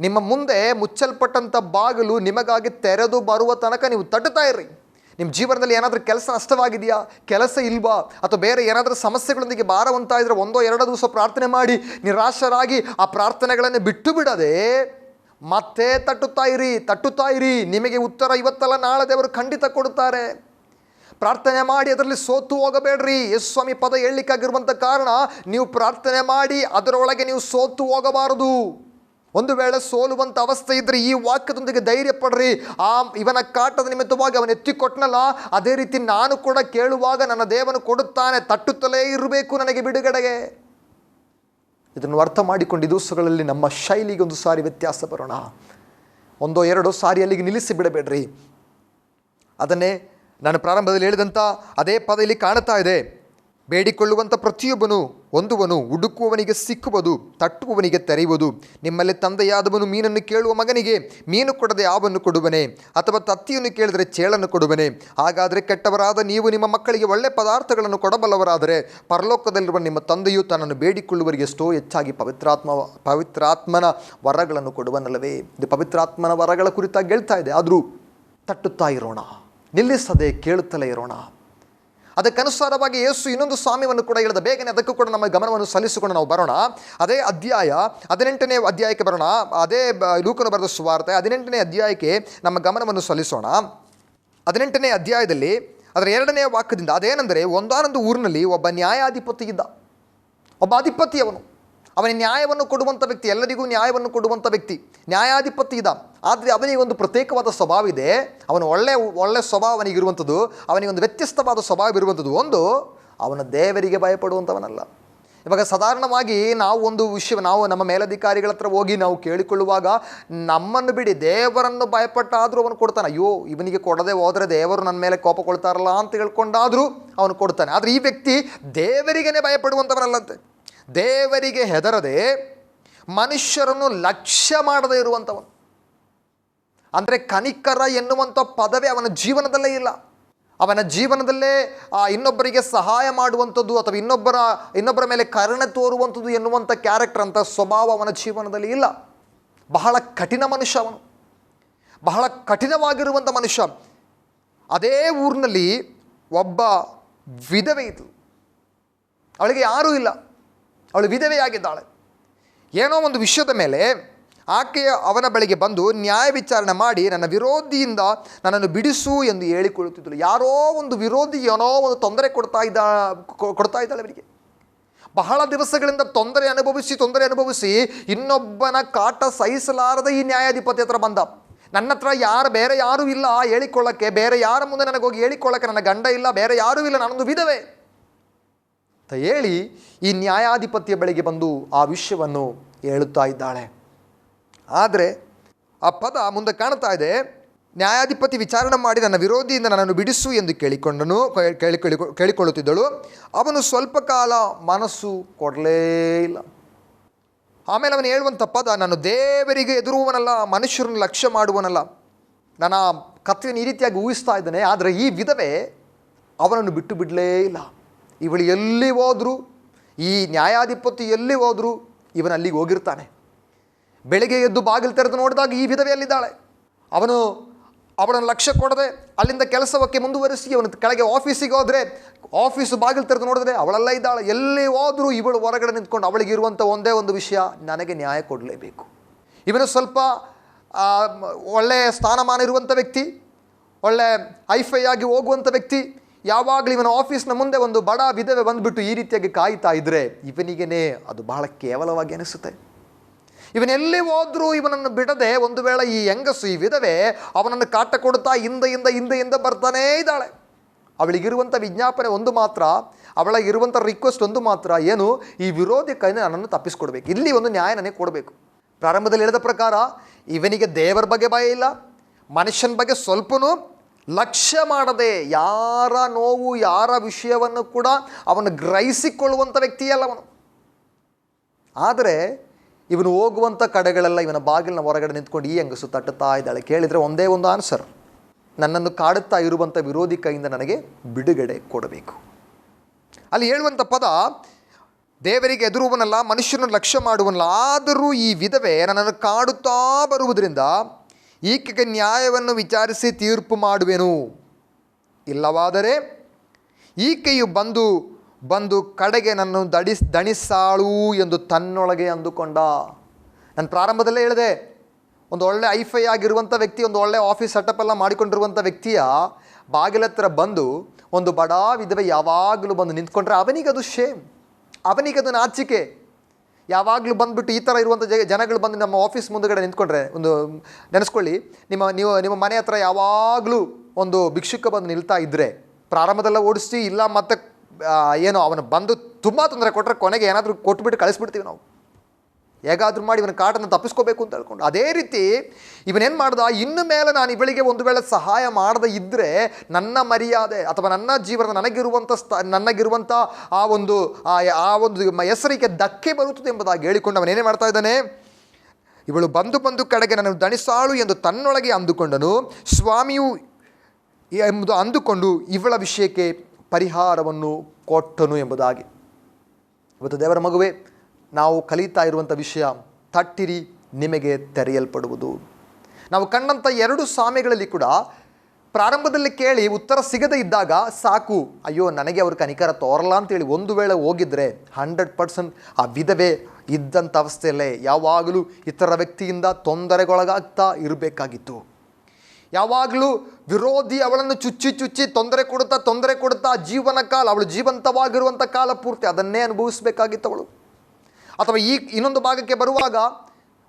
ನಿಮ್ಮ ಮುಂದೆ ಮುಚ್ಚಲ್ಪಟ್ಟಂಥ ಬಾಗಿಲು ನಿಮಗಾಗಿ ತೆರೆದು ಬರುವ ತನಕ ನೀವು ತಟ್ಟುತ್ತಾ ಇರ್ರಿ. ನಿಮ್ಮ ಜೀವನದಲ್ಲಿ ಏನಾದರೂ ಕೆಲಸ ನಷ್ಟವಾಗಿದೆಯಾ? ಕೆಲಸ ಇಲ್ವಾ? ಅಥವಾ ಬೇರೆ ಏನಾದರೂ ಸಮಸ್ಯೆಗಳೊಂದಿಗೆ ಬಾರವಂತ ಇದ್ದರೆ ಒಂದೋ ಎರಡೋ ದಿವಸ ಪ್ರಾರ್ಥನೆ ಮಾಡಿ, ನಿರಾಶರಾಗಿ ಆ ಪ್ರಾರ್ಥನೆಗಳನ್ನು ಬಿಟ್ಟು ಬಿಡದೆ ಮತ್ತೆ ತಟ್ಟುತ್ತಾ ಇರಿ ತಟ್ಟುತ್ತಾ ಇರಿ. ನಿಮಗೆ ಉತ್ತರ ಇವತ್ತಲ್ಲ, ನಾಳೆ ದೇವರು ಖಂಡಿತ ಕೊಡುತ್ತಾರೆ. ಪ್ರಾರ್ಥನೆ ಮಾಡಿ ಅದರಲ್ಲಿ ಸೋತು ಹೋಗಬೇಡ್ರಿ. ಯೇಸು ಸ್ವಾಮಿ ಪದ ಹೇಳಲಿಕ್ಕಾಗಿರುವಂಥ ಕಾರಣ ನೀವು ಪ್ರಾರ್ಥನೆ ಮಾಡಿ ಅದರೊಳಗೆ ನೀವು ಸೋತು ಹೋಗಬಾರದು. ಒಂದು ವೇಳೆ ಸೋಲುವಂಥ ಅವಸ್ಥೆ ಇದ್ದರೆ ಈ ವಾಕ್ಯದೊಂದಿಗೆ ಧೈರ್ಯ ಪಡ್ರಿ. ಆ ಇವನ ಕಾಟದ ನಿಮಿತ್ತವಾಗಿ ಅವನು ಎತ್ತಿಕೊಟ್ನಲ್ಲ, ಅದೇ ರೀತಿ ನಾನು ಕೂಡ ಕೇಳುವಾಗ ನನ್ನ ದೇವನು ಕೊಡುತ್ತಾನೆ, ತಟ್ಟುತ್ತಲೇ ಇರಬೇಕು ನನಗೆ ಬಿಡುಗಡೆಗೆ. ಇದನ್ನು ಅರ್ಥ ಮಾಡಿಕೊಂಡು ದಿವಸಗಳಲ್ಲಿ ನಮ್ಮ ಶೈಲಿಗೆ ಒಂದು ಸಾರಿ ವ್ಯತ್ಯಾಸ ಬರೋಣ. ಒಂದೋ ಎರಡೋ ಸಾರಿ ಅಲ್ಲಿಗೆ ನಿಲ್ಲಿಸಿ ಬಿಡಬೇಡ್ರಿ. ಅದನ್ನೇ ನಾನು ಪ್ರಾರಂಭದಲ್ಲಿ ಹೇಳಿದಂಥ ಅದೇ ಪದ ಇಲ್ಲಿ ಕಾಣ್ತಾ ಇದೆ. ಬೇಡಿಕೊಳ್ಳುವಂಥ ಪ್ರತಿಯೊಬ್ಬನು ಹೊಂದುವನು, ಹುಡುಕುವವನಿಗೆ ಸಿಕ್ಕುವುದು, ತಟ್ಟುವವನಿಗೆ ತೆರೆಯುವುದು. ನಿಮ್ಮಲ್ಲಿ ತಂದೆಯಾದವನು ಮೀನನ್ನು ಕೇಳುವ ಮಗನಿಗೆ ಮೀನು ಕೊಡದೆ ಆವನ್ನು ಕೊಡುವನೆ, ಅಥವಾ ತತ್ತಿಯನ್ನು ಕೇಳಿದರೆ ಚೇಳನ್ನು ಕೊಡುವನೆ. ಹಾಗಾದರೆ ಕೆಟ್ಟವರಾದ ನೀವು ನಿಮ್ಮ ಮಕ್ಕಳಿಗೆ ಒಳ್ಳೆ ಪದಾರ್ಥಗಳನ್ನು ಕೊಡಬಲ್ಲವರಾದರೆ ಪರಲೋಕದಲ್ಲಿರುವ ನಿಮ್ಮ ತಂದೆಯು ತನ್ನನ್ನು ಬೇಡಿಕೊಳ್ಳುವರಿಗೆ ಎಷ್ಟೋ ಹೆಚ್ಚಾಗಿ ಪವಿತ್ರಾತ್ಮ, ಪವಿತ್ರಾತ್ಮನ ವರಗಳನ್ನು ಕೊಡುವನಲ್ಲವೇ. ಇದು ಪವಿತ್ರಾತ್ಮನ ವರಗಳ ಕುರಿತಾಗಿ ಹೇಳ್ತಾ ಇದೆ. ಆದರೂ ತಟ್ಟುತ್ತಾ ಇರೋಣ. ನಿಲ್ಲಿಸದೆ ಕೇಳುತ್ತಲೇ ಇರೋಣ. ಅದಕ್ಕನುಸಾರವಾಗಿ ಯೇಸು ಇನ್ನೊಂದು ಸ್ವಾಮ್ಯವನ್ನು ಕೂಡ ಹೇಳಿದ. ಬೇಗನೆ ಅದಕ್ಕೂ ಕೂಡ ನಮ್ಮ ಗಮನವನ್ನು ಸಲ್ಲಿಸಿಕೊಂಡು ನಾವು ಬರೋಣ. ಅದೇ ಅಧ್ಯಾಯ ಹದಿನೆಂಟನೇ ಅಧ್ಯಾಯಕ್ಕೆ ಬರೋಣ. ಅದೇ ಲೂಕನು ಬರೆದ ಸುವಾರ್ತೆ ಹದಿನೆಂಟನೇ ಅಧ್ಯಾಯಕ್ಕೆ ನಮ್ಮ ಗಮನವನ್ನು ಸಲ್ಲಿಸೋಣ. ಹದಿನೆಂಟನೇ ಅಧ್ಯಾಯದಲ್ಲಿ ಅದರ ಎರಡನೇ ವಾಕ್ಯದಿಂದ ಅದೇನೆಂದರೆ, ಒಂದಾನೊಂದು ಊರಿನಲ್ಲಿ ಒಬ್ಬ ನ್ಯಾಯಾಧಿಪತಿ ಇದ್ದ. ಒಬ್ಬ ಅಧಿಪತಿ ಅವನು ನ್ಯಾಯವನ್ನು ಕೊಡುವಂಥ ವ್ಯಕ್ತಿ, ಎಲ್ಲರಿಗೂ ನ್ಯಾಯವನ್ನು ಕೊಡುವಂಥ ವ್ಯಕ್ತಿ, ನ್ಯಾಯಾಧಿಪತಿ ಇದ್ದ ಆದರೆ ಅವನಿಗೆ ಒಂದು ಪ್ರತ್ಯೇಕವಾದ ಸ್ವಭಾವ ಇದೆ. ಅವನು ಒಳ್ಳೆ ಒಳ್ಳೆ ಸ್ವಭಾವ ಅವನಿಗಿರುವಂಥದ್ದು ಅವನಿಗೆ ಒಂದು ವ್ಯತ್ಯಸ್ತವಾದ ಸ್ವಭಾವ ಇರುವಂಥದ್ದು ಒಂದು, ಅವನ ದೇವರಿಗೆ ಭಯಪಡುವಂಥವನಲ್ಲ ಇವಾಗ ಸಾಧಾರಣವಾಗಿ ನಾವು ಒಂದು ವಿಷಯ ನಾವು ನಮ್ಮ ಮೇಲಧಿಕಾರಿಗಳ ಹತ್ರ ಹೋಗಿ ನಾವು ಕೇಳಿಕೊಳ್ಳುವಾಗ ನಮ್ಮನ್ನು ಬಿಡಿ, ದೇವರನ್ನು ಭಯಪಟ್ಟಾದರೂ ಅವನು ಕೊಡ್ತಾನೆ. ಅಯ್ಯೋ, ಇವನಿಗೆ ಕೊಡದೆ ಹೋದರೆ ದೇವರು ನನ್ನ ಮೇಲೆ ಕೋಪ ಕೊಳ್ತಾರಲ್ಲ ಅಂತ ಹೇಳ್ಕೊಂಡಾದರೂ ಅವನು ಕೊಡ್ತಾನೆ. ಆದರೆ ಈ ವ್ಯಕ್ತಿ ದೇವರಿಗೇ ಭಯಪಡುವಂಥವನಲ್ಲಂತೆ ದೇವರಿಗೆ ಹೆದರದೆ ಮನುಷ್ಯರನ್ನು ಲಕ್ಷ್ಯ ಮಾಡದೇ ಇರುವಂಥವನು. ಅಂದರೆ ಕನಿಕರ ಎನ್ನುವಂಥ ಪದವೇ ಅವನ ಜೀವನದಲ್ಲೇ ಇಲ್ಲ. ಅವನ ಜೀವನದಲ್ಲೇ ಇನ್ನೊಬ್ಬರಿಗೆ ಸಹಾಯ ಮಾಡುವಂಥದ್ದು ಅಥವಾ ಇನ್ನೊಬ್ಬರ ಇನ್ನೊಬ್ಬರ ಮೇಲೆ ಕರುಣೆ ತೋರುವಂಥದ್ದು ಎನ್ನುವಂಥ ಕ್ಯಾರೆಕ್ಟರ್ ಅಂತ ಸ್ವಭಾವ ಅವನ ಜೀವನದಲ್ಲಿ ಇಲ್ಲ. ಬಹಳ ಕಠಿಣ ಮನುಷ್ಯ ಅವನು. ಬಹಳ ಕಠಿಣವಾಗಿರುವಂಥ ಮನುಷ್ಯ. ಅದೇ ಊರಿನಲ್ಲಿ ಒಬ್ಬ ವಿಧವೆ ಇದ್ಲು. ಅವಳಿಗೆ ಯಾರೂ ಇಲ್ಲ. ಅವಳು ವಿಧವೆಯಾಗಿದ್ದಾಳೆ. ಏನೋ ಒಂದು ವಿಷಯದ ಮೇಲೆ ಆಕೆಯ ಅವನ ಬಳಿಗೆ ಬಂದು ನ್ಯಾಯ ವಿಚಾರಣೆ ಮಾಡಿ ನನ್ನ ವಿರೋಧಿಯಿಂದ ನನ್ನನ್ನು ಬಿಡಿಸು ಎಂದು ಹೇಳಿಕೊಳ್ಳುತ್ತಿದ್ದಳು. ಯಾರೋ ಒಂದು ವಿರೋಧಿ ಏನೋ ಒಂದು ತೊಂದರೆ ಕೊಡ್ತಾ ಇದ್ದ ಕೊಡ್ತಾ ಇದ್ದಾಳೆ ಅವರಿಗೆ. ಬಹಳ ದಿವಸಗಳಿಂದ ತೊಂದರೆ ಅನುಭವಿಸಿ ತೊಂದರೆ ಅನುಭವಿಸಿ ಇನ್ನೊಬ್ಬನ ಕಾಟ ಸಹಿಸಲಾರದ ಈ ನ್ಯಾಯಾಧಿಪತಿ ಹತ್ರ ಬಂದ. ನನ್ನ ಹತ್ರ ಯಾರು, ಬೇರೆ ಯಾರೂ ಇಲ್ಲ ಹೇಳಿಕೊಳ್ಳೋಕ್ಕೆ, ಬೇರೆ ಯಾರ ಮುಂದೆ ನನಗೋಗಿ ಹೇಳಿಕೊಳ್ಳೋಕ್ಕೆ ನನ್ನ ಗಂಡ ಇಲ್ಲ, ಬೇರೆ ಯಾರೂ ಇಲ್ಲ, ನಾನೊಂದು ವಿಧವೆ. ಅಂತ ಹೇಳಿ ಈ ನ್ಯಾಯಾಧಿಪತಿಯ ಬಳಿಗೆ ಬಂದು ಆ ವಿಷಯವನ್ನು ಹೇಳುತ್ತಾ ಇದ್ದಾಳೆ. ಆದರೆ ಆ ಪದ ಮುಂದೆ ಕಾಣ್ತಾ ಇದೆ, ನ್ಯಾಯಾಧಿಪತಿ ವಿಚಾರಣೆ ಮಾಡಿ ನನ್ನ ವಿರೋಧಿಯಿಂದ ನನ್ನನ್ನು ಬಿಡಿಸು ಎಂದು ಕೇಳಿಕೊಂಡನು, ಕೇಳಿ ಕೇಳಿ ಕೇಳಿಕೊಳ್ಳುತ್ತಿದ್ದಳು. ಅವನು ಸ್ವಲ್ಪ ಕಾಲ ಮನಸ್ಸು ಕೊಡಲೇ ಇಲ್ಲ. ಆಮೇಲೆ ಅವನು ಹೇಳುವಂಥ ಪದ, ನಾನು ದೇವರಿಗೆ ಎದುರುವವನಲ್ಲ, ಮನುಷ್ಯರನ್ನು ಲಕ್ಷ್ಯ ಮಾಡುವನಲ್ಲ ನಾನು ಆ ಕಥೆಯನ್ನು ಈ ರೀತಿಯಾಗಿ ಊಹಿಸ್ತಾ ಇದ್ದೇನೆ, ಆದರೆ ಈ ವಿಧವೆ ಅವನನ್ನು ಬಿಟ್ಟು ಬಿಡಲೇ ಇಲ್ಲ. ಇವಳು ಎಲ್ಲಿ ಹೋದರೂ, ಈ ನ್ಯಾಯಾಧಿಪತಿ ಎಲ್ಲಿ ಹೋದರೂ ಇವನು ಅಲ್ಲಿಗೆ ಹೋಗಿರ್ತಾನೆ. ಬೆಳಗ್ಗೆ ಎದ್ದು ಬಾಗಿಲು ತೆರೆದು ನೋಡಿದಾಗ ಈ ವಿಧವೆಯಲ್ಲಿದ್ದಾಳೆ ಅವನು ಅವಳನ್ನು ಲಕ್ಷ್ಯ ಕೊಡದೆ ಅಲ್ಲಿಂದ ಕೆಲಸಕ್ಕೆ ಮುಂದುವರಿಸಿ ಅವನು ಕೆಳಗೆ ಆಫೀಸಿಗೆ ಹೋದರೆ, ಆಫೀಸು ಬಾಗಿಲು ತೆರೆದು ನೋಡಿದ್ರೆ ಅವಳೆಲ್ಲ ಇದ್ದಾಳೆ. ಎಲ್ಲಿ ಹೋದರೂ ಇವಳು ಹೊರಗಡೆ ನಿಂತ್ಕೊಂಡು ಅವಳಿಗೆ ಇರುವಂಥ ಒಂದೇ ಒಂದು ವಿಷಯ, ನನಗೆ ನ್ಯಾಯ ಕೊಡಲೇಬೇಕು. ಇವನು ಸ್ವಲ್ಪ ಒಳ್ಳೆಯ ಸ್ಥಾನಮಾನ ಇರುವಂಥ ವ್ಯಕ್ತಿ, ಒಳ್ಳೆ ಹೈಫೈ ಆಗಿ ಹೋಗುವಂಥ ವ್ಯಕ್ತಿ ಯಾವಾಗಲೂ ಇವನ ಆಫೀಸ್ನ ಮುಂದೆ ಒಂದು ಬಡ ವಿಧವೆ ಬಂದುಬಿಟ್ಟು ಈ ರೀತಿಯಾಗಿ ಕಾಯ್ತಾ ಇದ್ದರೆ ಇವನಿಗೇನೆ ಅದು ಬಹಳ ಕೇವಲವಾಗಿ ಅನಿಸುತ್ತೆ. ಇವನೆಲ್ಲಿ ಹೋದರೂ ಇವನನ್ನು ಬಿಡದೆ ಒಂದು ವೇಳೆ ಈ ಹೆಂಗಸು, ಈ ವಿಧವೆ ಅವನನ್ನು ಕಾಟ ಕೊಡುತ್ತಾ ಹಿಂದೆಯಿಂದ ಹಿಂದೆಯಿಂದ ಬರ್ತಾನೇ ಇದ್ದಾಳೆ. ಅವಳಿಗಿರುವಂಥ ವಿಜ್ಞಾಪನೆ ಒಂದು ಮಾತ್ರ, ಅವಳಿಗಿರುವಂಥ ರಿಕ್ವೆಸ್ಟ್ ಒಂದು ಮಾತ್ರ, ಏನು ಈ ವಿರೋಧಿ ಕೈನ ನನ್ನನ್ನು ತಪ್ಪಿಸ್ಕೊಡ್ಬೇಕು. ಇಲ್ಲಿ ಒಂದು ನ್ಯಾಯ ನನಗೆ ಕೊಡಬೇಕು. ಪ್ರಾರಂಭದಲ್ಲಿ ಹೇಳಿದ ಪ್ರಕಾರ, ಇವನಿಗೆ ದೇವರ ಬಗ್ಗೆ ಭಯ ಇಲ್ಲ, ಮನುಷ್ಯನ ಬಗ್ಗೆ ಸ್ವಲ್ಪನೂ ಲಕ್ಷ್ಯ ಮಾಡದೆ ಯಾರ ನೋವು, ಯಾರ ವಿಷಯವನ್ನು ಕೂಡ ಅವನು ಗ್ರಹಿಸಿಕೊಳ್ಳುವಂಥ ವ್ಯಕ್ತಿಯಲ್ಲ ಅವನು ಆದರೆ ಇವನು ಹೋಗುವಂಥ ಕಡೆಗಳೆಲ್ಲ ಇವನ ಬಾಗಿಲಿನ ಹೊರಗಡೆ ನಿಂತ್ಕೊಂಡು ಈ ಹೆಂಗಸು ತಟ್ಟುತ್ತಾ ಇದ್ದಾಳೆ. ಕೇಳಿದರೆ ಒಂದೇ ಒಂದು ಆನ್ಸರ್ ನನ್ನನ್ನು ಕಾಡುತ್ತಾ ಇರುವಂಥ ವಿರೋಧಿ ಕೈಯಿಂದ ನನಗೆ ಬಿಡುಗಡೆ ಕೊಡಬೇಕು. ಅಲ್ಲಿ ಹೇಳುವಂಥ ಪದ, ದೇವರಿಗೆ ಎದುರುವನಲ್ಲ ಮನುಷ್ಯನನ್ನು ಲಕ್ಷ್ಯ ಮಾಡುವನಲ್ಲ ಆದರೂ ಈ ವಿಧವೆ ನನ್ನನ್ನು ಕಾಡುತ್ತಾ ಬರುವುದರಿಂದ ಈಕೆಗೆ ನ್ಯಾಯವನ್ನು ವಿಚಾರಿಸಿ ತೀರ್ಪು ಮಾಡುವೆನು. ಇಲ್ಲವಾದರೆ ಈಕೆಯು ಬಂದು ಬಂದು ಕಡೆಗೆ ನನ್ನ ದಡಿಸ್, ದಣಿಸಾಳು ಎಂದು ತನ್ನೊಳಗೆ ಅಂದುಕೊಂಡ. ನಾನು ಪ್ರಾರಂಭದಲ್ಲೇ ಹೇಳಿದೆ, ಒಂದು ಒಳ್ಳೆ ಐಫೈ ಆಗಿರುವಂಥ ವ್ಯಕ್ತಿ, ಒಂದು ಒಳ್ಳೆ ಆಫೀಸ್ ಸೆಟಪ್ ಎಲ್ಲ ಮಾಡಿಕೊಂಡಿರುವಂಥ ವ್ಯಕ್ತಿಯ ಬಾಗಿಲತ್ರ ಬಂದು, ಒಂದು ಬಡ ವಿಧವೆ ಯಾವಾಗಲೂ ಬಂದು ನಿಂತ್ಕೊಂಡ್ರೆ ಅವನಿಗದು ಶೇಮ್ ಅವನಿಗದು ನಾಚಿಕೆ. ಯಾವಾಗಲೂ ಬಂದುಬಿಟ್ಟು ಈ ಥರ ಇರುವಂಥ ಜ, ಜನಗಳು ಬಂದು ನಮ್ಮ ಆಫೀಸ್ ಮುಂದುಗಡೆ ನಿಂತ್ಕೊಂಡ್ರೆ ಒಂದು ನೆನೆಸ್ಕೊಳ್ಳಿ. ನಿಮ್ಮ, ನೀವು, ನಿಮ್ಮ ಮನೆ ಹತ್ರ ಯಾವಾಗಲೂ ಒಂದು ಭಿಕ್ಷುಕ ಬಂದು ನಿಲ್ತಾ ಇದ್ದರೆ ಪ್ರಾರಂಭದಲ್ಲ ಓಡಿಸಿ, ಇಲ್ಲ ಮತ್ತೆ ಏನು, ಅವನು ಬಂದು ತುಂಬ ತೊಂದರೆ ಕೊಟ್ಟರೆ ಕೊನೆಗೆ ಏನಾದರೂ ಕೊಟ್ಬಿಟ್ಟು ಕಳಿಸ್ಬಿಡ್ತೀವಿ ನಾವು. ಹೇಗಾದ್ರೂ ಮಾಡಿ ಇವನ ಕಾಟನ್ನು ತಪ್ಪಿಸ್ಕೋಬೇಕು ಅಂತ ಹೇಳ್ಕೊಂಡು. ಅದೇ ರೀತಿ ಇವನೇನು ಮಾಡ್ದ? ಇನ್ನು ಮೇಲೆ ನಾನು ಇವಳಿಗೆ ಒಂದು ವೇಳೆ ಸಹಾಯ ಮಾಡದೇ ಇದ್ದರೆ ನನ್ನ ಮರ್ಯಾದೆ ಅಥವಾ ನನ್ನ ಜೀವನದ ನನಗಿರುವಂಥ ಸ್ಥ ನನಗಿರುವಂಥ ಆ ಒಂದು ಆ ಒಂದು ಹೆಸರಿಗೆ ಧಕ್ಕೆ ಬರುತ್ತದೆ ಎಂಬುದಾಗಿ ಹೇಳಿಕೊಂಡು ಅವನೇನೇ ಮಾಡ್ತಾ ಇದ್ದಾನೆ? ಇವಳು ಬಂದು ಬಂದು ಕಡೆಗೆ ನಾನು ದಣಿಸಾಳು ಎಂದು ತನ್ನೊಳಗೆ ಅಂದುಕೊಂಡನು. ಸ್ವಾಮಿಯು ಎಂಬುದು ಅಂದುಕೊಂಡು ಇವಳ ವಿಷಯಕ್ಕೆ ಪರಿಹಾರವನ್ನು ಕೊಟ್ಟನು ಎಂಬುದಾಗಿ. ಇವತ್ತು ದೇವರ ಮಗುವೆ ನಾವು ಕಲಿತಾ ಇರುವಂಥ ವಿಷಯ ತಟ್ಟಿರಿ, ನಿಮಗೆ ತೆರೆಯಲ್ಪಡುವುದು. ನಾವು ಕಂಡಂಥ ಎರಡು ಸಾಮೆಗಳಲ್ಲಿ ಕೂಡ ಪ್ರಾರಂಭದಲ್ಲಿ ಕೇಳಿ ಉತ್ತರ ಸಿಗದೇ ಇದ್ದಾಗ ಸಾಕು, ಅಯ್ಯೋ, ನನಗೆ ಅವ್ರ ಕನಿಕರ ತೋರಲ್ಲ ಅಂತೇಳಿ ಒಂದು ವೇಳೆ ಹೋಗಿದ್ರೆ ಹಂಡ್ರೆಡ್ ಪರ್ಸೆಂಟ್ ಆ ವಿಧವೆ ಇದ್ದಂಥ ಅವಸ್ಥೆಯಲ್ಲೇ ಯಾವಾಗಲೂ ಇತರ ವ್ಯಕ್ತಿಯಿಂದ ತೊಂದರೆಗೊಳಗಾಗ್ತಾ ಇರಬೇಕಾಗಿತ್ತು. ಯಾವಾಗಲೂ ವಿರೋಧಿ ಅವಳನ್ನು ಚುಚ್ಚಿ ಚುಚ್ಚಿ ತೊಂದರೆ ಕೊಡುತ್ತಾ ತೊಂದರೆ ಕೊಡುತ್ತಾ ಜೀವನ ಕಾಲ, ಅವಳು ಜೀವಂತವಾಗಿರುವಂಥ ಕಾಲ ಪೂರ್ತಿ ಅದನ್ನೇ ಅನುಭವಿಸಬೇಕಾಗಿತ್ತು ಅವಳು. ಅಥವಾ ಈ ಇನ್ನೊಂದು ಭಾಗಕ್ಕೆ ಬರುವಾಗ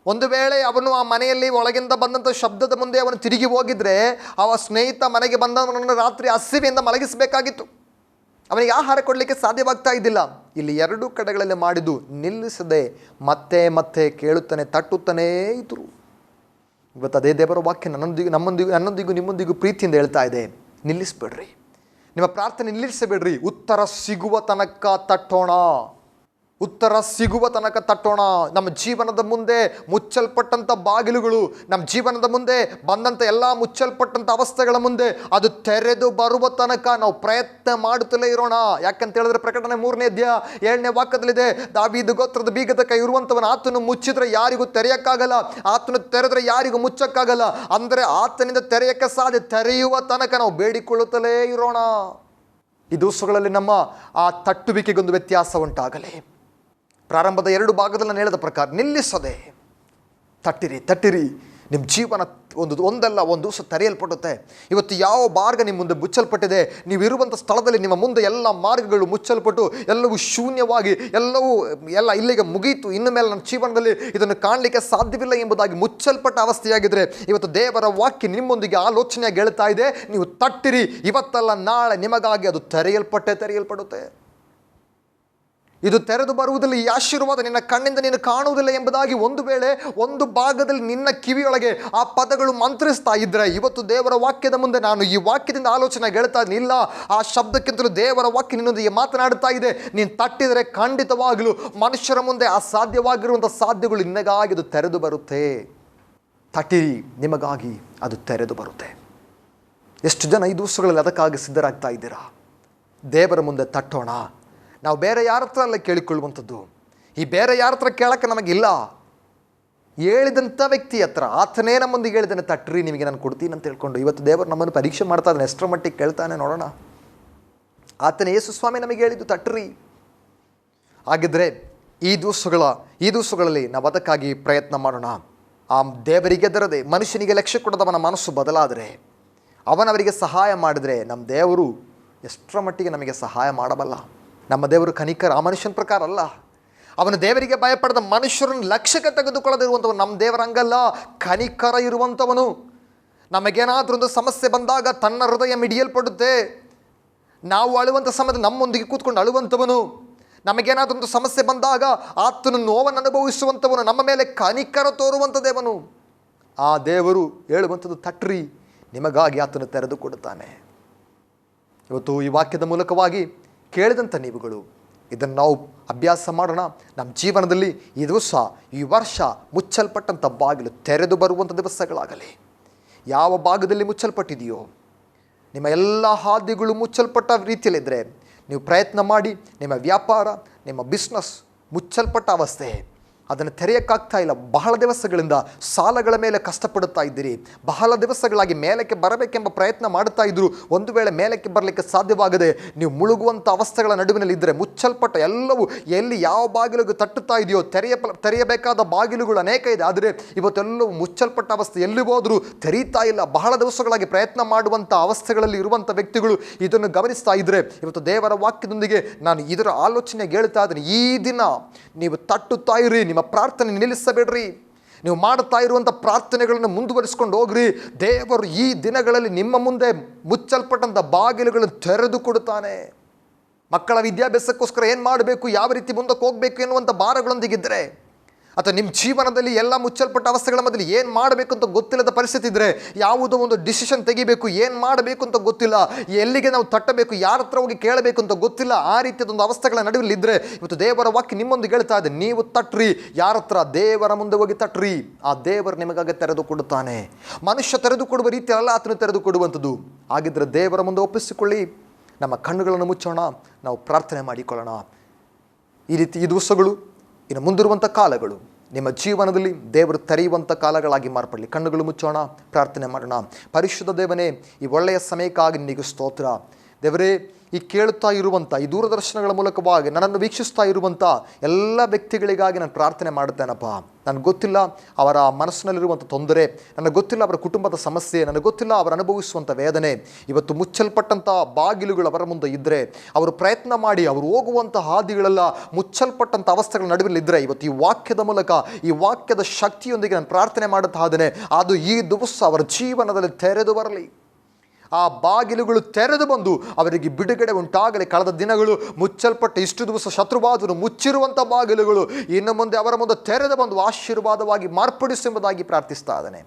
ಒಂದು ವೇಳೆ ಅವನು ಆ ಮನೆಯಲ್ಲಿ ಒಳಗಿಂದ ಬಂದಂಥ ಶಬ್ದದ ಮುಂದೆ ಅವನು ತಿರುಗಿ ಹೋಗಿದ್ರೆ ಅವ ಸ್ನೇಹಿತ ಮನೆಗೆ ಬಂದವನನ್ನು ರಾತ್ರಿ ಹಸಿವೆಯಿಂದ ಮಲಗಿಸಬೇಕಾಗಿತ್ತು. ಅವನಿಗೆ ಆಹಾರ ಕೊಡಲಿಕ್ಕೆ ಸಾಧ್ಯವಾಗ್ತಾ ಇದ್ದಿಲ್ಲ. ಇಲ್ಲಿ ಎರಡು ಕಡೆಗಳಲ್ಲಿ ಮಾಡಿದ್ದು ನಿಲ್ಲಿಸದೆ ಮತ್ತೆ ಮತ್ತೆ ಕೇಳುತ್ತಾನೆ, ತಟ್ಟುತ್ತಾನೇ ಇದ್ರು ಇವತ್ತು ಅದೇ ದೇವರ ವಾಕ್ಯ ನನ್ನೊಂದಿಗೂ ನಮ್ಮೊಂದಿಗೂ ನನ್ನೊಂದಿಗೂ ನಿಮ್ಮೊಂದಿಗೂ ಪ್ರೀತಿಯಿಂದ ಹೇಳ್ತಾ ಇದೆ. ನಿಲ್ಲಿಸ್ಬೇಡ್ರಿ. ನಿಮ್ಮ ಪ್ರಾರ್ಥನೆ ನಿಲ್ಲಿಸಬೇಡ್ರಿ. ಉತ್ತರ ಸಿಗುವ ತನಕ ತಟ್ಟೋಣ. ಉತ್ತರ ಸಿಗುವ ತನಕ ತಟ್ಟೋಣ. ನಮ್ಮ ಜೀವನದ ಮುಂದೆ ಮುಚ್ಚಲ್ಪಟ್ಟಂಥ ಬಾಗಿಲುಗಳು, ನಮ್ಮ ಜೀವನದ ಮುಂದೆ ಬಂದಂಥ ಎಲ್ಲ ಮುಚ್ಚಲ್ಪಟ್ಟಂಥ ಅವಸ್ಥೆಗಳ ಮುಂದೆ ಅದು ತೆರೆದು ಬರುವ ತನಕ ನಾವು ಪ್ರಯತ್ನ ಮಾಡುತ್ತಲೇ ಇರೋಣ. ಯಾಕಂತ ಹೇಳಿದ್ರೆ ಪ್ರಕಟಣೆ ಮೂರನೇ ಅಧ್ಯಾಯ ಏಳನೇ ವಾಕ್ಯದಲ್ಲಿದೆ, ದಾವಿದು ಗೋತ್ರದ ಬೀಗದ ಕೈ ಇರುವಂಥವನು ಆತನು ಮುಚ್ಚಿದ್ರೆ ಯಾರಿಗೂ ತೆರೆಯಕ್ಕಾಗಲ್ಲ. ಆತನು ತೆರೆದ್ರೆ ಯಾರಿಗೂ ಮುಚ್ಚಕ್ಕಾಗಲ್ಲ. ಅಂದರೆ ಆತನಿಂದ ತೆರೆಯಕ್ಕೆ ಸಾಧ್ಯ ತೆರೆಯುವ ತನಕ ನಾವು ಬೇಡಿಕೊಳ್ಳುತ್ತಲೇ ಇರೋಣ. ಈ ದಿವಸಗಳಲ್ಲಿ ನಮ್ಮ ಆ ತಟ್ಟುವಿಕೆಗೊಂದು ವ್ಯತ್ಯಾಸ ಉಂಟಾಗಲಿ ಪ್ರಾರಂಭದ ಎರಡು ಭಾಗದಲ್ಲಿ ನಾನು ಹೇಳಿದ ಪ್ರಕಾರ ನಿಲ್ಲಿಸದೆ ತಟ್ಟಿರಿ ತಟ್ಟಿರಿ. ನಿಮ್ಮ ಜೀವನ ಒಂದು, ಒಂದಲ್ಲ, ಒಂದು ದಿವಸ ತೆರೆಯಲ್ಪಡುತ್ತೆ. ಇವತ್ತು ಯಾವ ಮಾರ್ಗ ನಿಮ್ಮ ಮುಂದೆ ಮುಚ್ಚಲ್ಪಟ್ಟಿದೆ? ನೀವಿರುವಂಥ ಸ್ಥಳದಲ್ಲಿ ನಿಮ್ಮ ಮುಂದೆ ಎಲ್ಲ ಮಾರ್ಗಗಳು ಮುಚ್ಚಲ್ಪಟ್ಟು ಎಲ್ಲವೂ ಶೂನ್ಯವಾಗಿ, ಎಲ್ಲವೂ, ಎಲ್ಲ ಇಲ್ಲಿಗೆ ಮುಗೀತು. ಇನ್ನು ಮೇಲೆ ನನ್ನ ಜೀವನದಲ್ಲಿ ಇದನ್ನು ಕಾಣಲಿಕ್ಕೆ ಸಾಧ್ಯವಿಲ್ಲ ಎಂಬುದಾಗಿ ಮುಚ್ಚಲ್ಪಟ್ಟ ಅವಸ್ಥೆಯಾಗಿದ್ದರೆ ಇವತ್ತು ದೇವರ ವಾಕ್ಯ ನಿಮ್ಮೊಂದಿಗೆ ಆಲೋಚನೆಯಾಗಿ ಹೇಳ್ತಾ ಇದೆ. ನೀವು ತಟ್ಟಿರಿ. ಇವತ್ತಲ್ಲ, ನಾಳೆ ನಿಮಗಾಗಿ ಅದು ತೆರೆಯಲ್ಪಟ್ಟೆ, ತೆರೆಯಲ್ಪಡುತ್ತೆ. ಇದು ತೆರೆದು ಬರುವುದಿಲ್ಲ ಈ ಆಶೀರ್ವಾದ ನಿನ್ನ ಕಣ್ಣಿಂದ ನೀನು ಕಾಣುವುದಿಲ್ಲ ಎಂಬುದಾಗಿ ಒಂದು ವೇಳೆ ಒಂದು ಭಾಗದಲ್ಲಿ ನಿನ್ನ ಕಿವಿಯೊಳಗೆ ಆ ಪದಗಳು ಮಂತ್ರಿಸ್ತಾ ಇದ್ದರೆ ಇವತ್ತು ದೇವರ ವಾಕ್ಯದ ಮುಂದೆ ನಾನು ಈ ವಾಕ್ಯದಿಂದ ಆಲೋಚನೆ ಹೇಳ್ತಾ ಇಲ್ಲ ಆ ಶಬ್ದಕ್ಕಿಂತಲೂ ದೇವರ ವಾಕ್ಯ ನಿನ್ನೊಂದಿಗೆ ಮಾತನಾಡ್ತಾ ಇದೆ. ನೀನು ತಟ್ಟಿದರೆ ಖಂಡಿತವಾಗಲೂ ಮನುಷ್ಯರ ಮುಂದೆ ಅಸಾಧ್ಯವಾಗಿರುವಂಥ ಸಾಧ್ಯಗಳು ನಿನಗಾಗಿ ಅದು ತೆರೆದು ಬರುತ್ತೆ. ತಟ್ಟಿರಿ, ನಿಮಗಾಗಿ ಅದು ತೆರೆದು ಬರುತ್ತೆ. ಎಷ್ಟು ಜನ ಈ ದಿವಸಗಳಲ್ಲಿ ಅದಕ್ಕಾಗಿ ಸಿದ್ಧರಾಗ್ತಾ ಇದ್ದೀರಾ? ದೇವರ ಮುಂದೆ ತಟ್ಟೋಣ. ನಾವು ಬೇರೆ ಯಾರ ಹತ್ರ ಅಲ್ಲ ಕೇಳಿಕೊಳ್ಳುವಂಥದ್ದು? ಈ ಬೇರೆ ಯಾರ ಹತ್ರ ಕೇಳಕ್ಕೆ ನಮಗಿಲ್ಲ. ಹೇಳಿದಂಥ ವ್ಯಕ್ತಿ ಹತ್ರ, ಆತನೇ ನಮ್ಮೊಂದಿಗೆ ಹೇಳಿದ್ದಾನೆ, ತಟ್ರಿ, ನಿಮಗೆ ನಾನು ಕೊಡ್ತೀನಿ ಅಂತ ಹೇಳ್ಕೊಂಡು, ಇವತ್ತು ದೇವರು ನಮ್ಮನ್ನು ಪರೀಕ್ಷೆ ಮಾಡ್ತಾ ಇದ್ದಾನೆ, ಎಷ್ಟರ ಮಟ್ಟಿಗೆ ಕೇಳ್ತಾನೆ ನೋಡೋಣ. ಆತನ ಯೇಸು ಸ್ವಾಮಿ ನಮಗೆ ಹೇಳಿದ್ದು, ತಟ್ರಿ ಹಾಗಿದ್ರೆ ಈ ದಿವಸಗಳ, ಈ ದಿವಸಗಳಲ್ಲಿ ನಾವು ಅದಕ್ಕಾಗಿ ಪ್ರಯತ್ನ ಮಾಡೋಣ. ಆ ದೇವರಿಗೆ ದರದೆ ಮನುಷ್ಯನಿಗೆ ಲಕ್ಷ್ಯ ಕೊಡದವನ ಮನಸ್ಸು ಬದಲಾದರೆ, ಅವನವರಿಗೆ ಸಹಾಯ ಮಾಡಿದರೆ ನಮ್ಮ ದೇವರು ಎಷ್ಟರ ಮಟ್ಟಿಗೆ ನಮಗೆ ಸಹಾಯ ಮಾಡಬಲ್ಲ. ನಮ್ಮ ದೇವರು ಕನಿಕರ, ಆ ಮನುಷ್ಯನ ಪ್ರಕಾರ ಅಲ್ಲ. ಅವನ ದೇವರಿಗೆ ಭಯಪಡದ ಮನುಷ್ಯರನ್ನು ಲಕ್ಷ್ಯಕ್ಕೆ ತೆಗೆದುಕೊಳ್ಳದಿರುವಂಥವನು ನಮ್ಮ ದೇವರ ಹಂಗಲ್ಲ. ಕನಿಕರ ಇರುವಂಥವನು. ಒಂದು ಸಮಸ್ಯೆ ಬಂದಾಗ ತನ್ನ ಹೃದಯ ಮಿಡಿಯಲ್ಪಡುತ್ತೆ. ನಾವು ಅಳುವಂಥ ಸಮಯದಲ್ಲಿ ನಮ್ಮೊಂದಿಗೆ ಕೂತ್ಕೊಂಡು ಅಳುವಂಥವನು. ನಮಗೇನಾದರೂ ಒಂದು ಸಮಸ್ಯೆ ಬಂದಾಗ ಆತನ ನೋವನ್ನು ಅನುಭವಿಸುವಂಥವನು. ನಮ್ಮ ಮೇಲೆ ಕನಿಕರ ತೋರುವಂಥ ದೇವನು. ಆ ದೇವರು ಹೇಳುವಂಥದ್ದು ತಟ್ರಿ, ನಿಮಗಾಗಿ ಆತನು ತೆರೆದುಕೊಡುತ್ತಾನೆ ಇವತ್ತು ಈ ವಾಕ್ಯದ ಮೂಲಕವಾಗಿ ಕೇಳಿದಂಥ ನೀವುಗಳು, ಇದನ್ನು ನಾವು ಅಭ್ಯಾಸ ಮಾಡೋಣ. ನಮ್ಮ ಜೀವನದಲ್ಲಿ ಈ ದಿವಸ, ಈ ವರ್ಷ ಮುಚ್ಚಲ್ಪಟ್ಟಂಥ ಬಾಗಿಲು ತೆರೆದು ಬರುವಂಥ ದಿವಸಗಳಾಗಲಿ. ಯಾವ ಭಾಗದಲ್ಲಿ ಮುಚ್ಚಲ್ಪಟ್ಟಿದೆಯೋ, ನಿಮ್ಮ ಎಲ್ಲ ಹಾದಿಗಳು ಮುಚ್ಚಲ್ಪಟ್ಟ ರೀತಿಯಲ್ಲಿದ್ದರೆ, ನೀವು ಪ್ರಯತ್ನ ಮಾಡಿ, ನಿಮ್ಮ ವ್ಯಾಪಾರ, ನಿಮ್ಮ ಬಿಸ್ನೆಸ್ ಮುಚ್ಚಲ್ಪಟ್ಟ ಅವಸ್ಥೆ. ಅದನ್ನು ತೆರೆಯೋಕ್ಕಾಗ್ತಾ ಇಲ್ಲ. ಬಹಳ ದಿವಸಗಳಿಂದ ಸಾಲಗಳ ಮೇಲೆ ಕಷ್ಟಪಡುತ್ತಾ ಇದ್ದೀರಿ. ಬಹಳ ದಿವಸಗಳಾಗಿ ಮೇಲಕ್ಕೆ ಬರಬೇಕೆಂಬ ಪ್ರಯತ್ನ ಮಾಡುತ್ತಾ ಇದ್ದರು ಒಂದು ವೇಳೆ ಮೇಲಕ್ಕೆ ಬರಲಿಕ್ಕೆ ಸಾಧ್ಯವಾಗದೆ ನೀವು ಮುಳುಗುವಂಥ ಅವಸ್ಥೆಗಳ ನಡುವಿನಲ್ಲಿ ಇದ್ದರೆ ಮುಚ್ಚಲ್ಪಟ್ಟ ಎಲ್ಲವೂ ಎಲ್ಲಿ ಯಾವ ಬಾಗಿಲಿಗೆ ತಟ್ಟುತ್ತಾ ಇದೆಯೋ ತೆರೆಯ ತೆರೆಯಬೇಕಾದ ಬಾಗಿಲುಗಳು ಅನೇಕ ಇದೆ. ಆದರೆ ಇವತ್ತೆಲ್ಲವೂ ಮುಚ್ಚಲ್ಪಟ್ಟ ಅವಸ್ಥೆ ಎಲ್ಲಿ ಹೋದರೂ ತೆರೀತಾ ಇಲ್ಲ. ಬಹಳ ದಿವಸಗಳಾಗಿ ಪ್ರಯತ್ನ ಮಾಡುವಂಥ ಅವಸ್ಥೆಗಳಲ್ಲಿ ಇರುವಂಥ ವ್ಯಕ್ತಿಗಳು ಇದನ್ನು ಗಮನಿಸ್ತಾ ಇದ್ದರೆ ಇವತ್ತು ದೇವರ ವಾಕ್ಯದೊಂದಿಗೆ ನಾನು ಇದರ ಆಲೋಚನೆಗೆ ಹೇಳ್ತಾ ಇದ್ದೀನಿ. ಈ ದಿನ ನೀವು ತಟ್ಟುತ್ತಾ ಇರಿ. ನಿಮ್ಮ ಪ್ರಾರ್ಥನೆ ನಿಲ್ಲಿಸಬೇಡ್ರಿ. ನೀವು ಮಾಡುತ್ತಾ ಇರುವಂಥ ಪ್ರಾರ್ಥನೆಗಳನ್ನು ಮುಂದುವರಿಸ್ಕೊಂಡು ಹೋಗ್ರಿ. ದೇವರು ಈ ದಿನಗಳಲ್ಲಿ ನಿಮ್ಮ ಮುಂದೆ ಮುಚ್ಚಲ್ಪಟ್ಟಂಥ ಬಾಗಿಲುಗಳನ್ನು ತೆರೆದು ಕೊಡುತ್ತಾನೆ. ಮಕ್ಕಳ ವಿದ್ಯಾಭ್ಯಾಸಕ್ಕೋಸ್ಕರ ಏನು ಮಾಡಬೇಕು? ಯಾವ ರೀತಿ ಮುಂದಕ್ಕೆ ಹೋಗಬೇಕು ಎನ್ನುವಂಥ ಭಾರಗಳೊಂದಿಗಿದ್ದರೆ ಅಥವಾ ನಿಮ್ಮ ಜೀವನದಲ್ಲಿ ಎಲ್ಲ ಮುಚ್ಚಲ್ಪಟ್ಟ ಅವಸ್ಥೆಗಳ ಮೊದಲು ಏನು ಮಾಡಬೇಕು ಅಂತ ಗೊತ್ತಿಲ್ಲದ ಪರಿಸ್ಥಿತಿ ಇದ್ದರೆ ಯಾವುದೋ ಒಂದು ಡಿಸಿಷನ್ ತೆಗಿಬೇಕು. ಏನು ಮಾಡಬೇಕು ಅಂತ ಗೊತ್ತಿಲ್ಲ. ಎಲ್ಲಿಗೆ ನಾವು ತಟ್ಟಬೇಕು, ಯಾರ ಹತ್ರ ಹೋಗಿ ಕೇಳಬೇಕು ಅಂತ ಗೊತ್ತಿಲ್ಲ. ಆ ರೀತಿಯದೊಂದು ಅವಸ್ಥೆಗಳ ನಡುವೆ ಇದ್ದರೆ ಇವತ್ತು ದೇವರ ವಾಕ್ಯ ನಿಮ್ಮೊಂದು ಹೇಳ್ತಾ ಇದೆ. ನೀವು ತಟ್ರಿ, ಯಾರ ಹತ್ರ ದೇವರ ಮುಂದೆ ಹೋಗಿ ತಟ್ರಿ, ಆ ದೇವರು ನಿಮಗಾಗಿ ತೆರೆದುಕೊಡುತ್ತಾನೆ. ಮನುಷ್ಯ ತೆರೆದುಕೊಡುವ ರೀತಿಯಲ್ಲ ಆತನು ತೆರೆದುಕೊಡುವಂಥದ್ದು. ಹಾಗಿದ್ದರೆ ದೇವರ ಮುಂದೆ ಒಪ್ಪಿಸಿಕೊಳ್ಳಿ. ನಮ್ಮ ಕಣ್ಣುಗಳನ್ನು ಮುಚ್ಚೋಣ. ನಾವು ಪ್ರಾರ್ಥನೆ ಮಾಡಿಕೊಳ್ಳೋಣ. ಈ ರೀತಿ ಈ ದಿವಸಗಳು ಇನ್ನು ಮುಂದಿರುವಂಥ ಕಾಲಗಳು, ನಿಮ್ಮ ಜೀವನದಲ್ಲಿ ದೇವರು ತೆರೆಯುವಂಥ ಕಾಲಗಳಾಗಿ ಮಾರ್ಪಡಲಿ. ಕಣ್ಣುಗಳು ಮುಚ್ಚೋಣ, ಪ್ರಾರ್ಥನೆ ಮಾಡೋಣ. ಪರಿಶುದ್ಧ ದೇವನೇ, ಈ ಒಳ್ಳೆಯ ಸಮಯಕ್ಕಾಗಿ ನಿನಗೆ ಸ್ತೋತ್ರ. ದೇವರೇ ಈ ಕೇಳುತ್ತಾ ಇರುವಂಥ ಈ ದೂರದರ್ಶನಗಳ ಮೂಲಕವಾಗಿ ನನ್ನನ್ನು ವೀಕ್ಷಿಸ್ತಾ ಇರುವಂಥ ಎಲ್ಲ ವ್ಯಕ್ತಿಗಳಿಗಾಗಿ ನಾನು ಪ್ರಾರ್ಥನೆ ಮಾಡುತ್ತೇನಪ್ಪ. ನನಗೆ ಗೊತ್ತಿಲ್ಲ ಅವರ ಮನಸ್ಸಿನಲ್ಲಿರುವಂಥ ತೊಂದರೆ, ನನಗೆ ಗೊತ್ತಿಲ್ಲ ಅವರ ಕುಟುಂಬದ ಸಮಸ್ಯೆ, ನನಗೆ ಗೊತ್ತಿಲ್ಲ ಅವರು ಅನುಭವಿಸುವಂಥ ವೇದನೆ. ಇವತ್ತು ಮುಚ್ಚಲ್ಪಟ್ಟಂಥ ಬಾಗಿಲುಗಳು ಅವರ ಮುಂದೆ ಇದ್ದರೆ ಅವರು ಪ್ರಯತ್ನ ಮಾಡಿ ಅವರು ಹೋಗುವಂಥ ಹಾದಿಗಳೆಲ್ಲ ಮುಚ್ಚಲ್ಪಟ್ಟಂಥ ಅವಸ್ಥೆಗಳ ನಡುವಿಲ್ಲಿದ್ದರೆ ಇವತ್ತು ಈ ವಾಕ್ಯದ ಮೂಲಕ, ಈ ವಾಕ್ಯದ ಶಕ್ತಿಯೊಂದಿಗೆ ನಾನು ಪ್ರಾರ್ಥನೆ ಮಾಡುತ್ತಾ ಅದು ಈ ದಿವಸ ಅವರ ಜೀವನದಲ್ಲಿ ತೆರೆದು ಬರಲಿ. ಆ ಬಾಗಿಲುಗಳು ತೆರೆದು ಬಂದು ಅವರಿಗೆ ಬಿಡುಗಡೆ ಉಂಟಾಗಲಿ. ಕಳೆದ ದಿನಗಳು ಮುಚ್ಚಲ್ಪಟ್ಟ ಇಷ್ಟು ದಿವಸ ಶತ್ರುವಾದರು ಮುಚ್ಚಿರುವಂಥ ಬಾಗಿಲುಗಳು ಇನ್ನು ಮುಂದೆ ಅವರ ಮುಂದೆ ತೆರೆದು ಬಂದು ಆಶೀರ್ವಾದವಾಗಿ ಮಾರ್ಪಡಿಸುವುದಾಗಿ ಪ್ರಾರ್ಥಿಸ್ತಾ ಇದ್ದಾನೆ.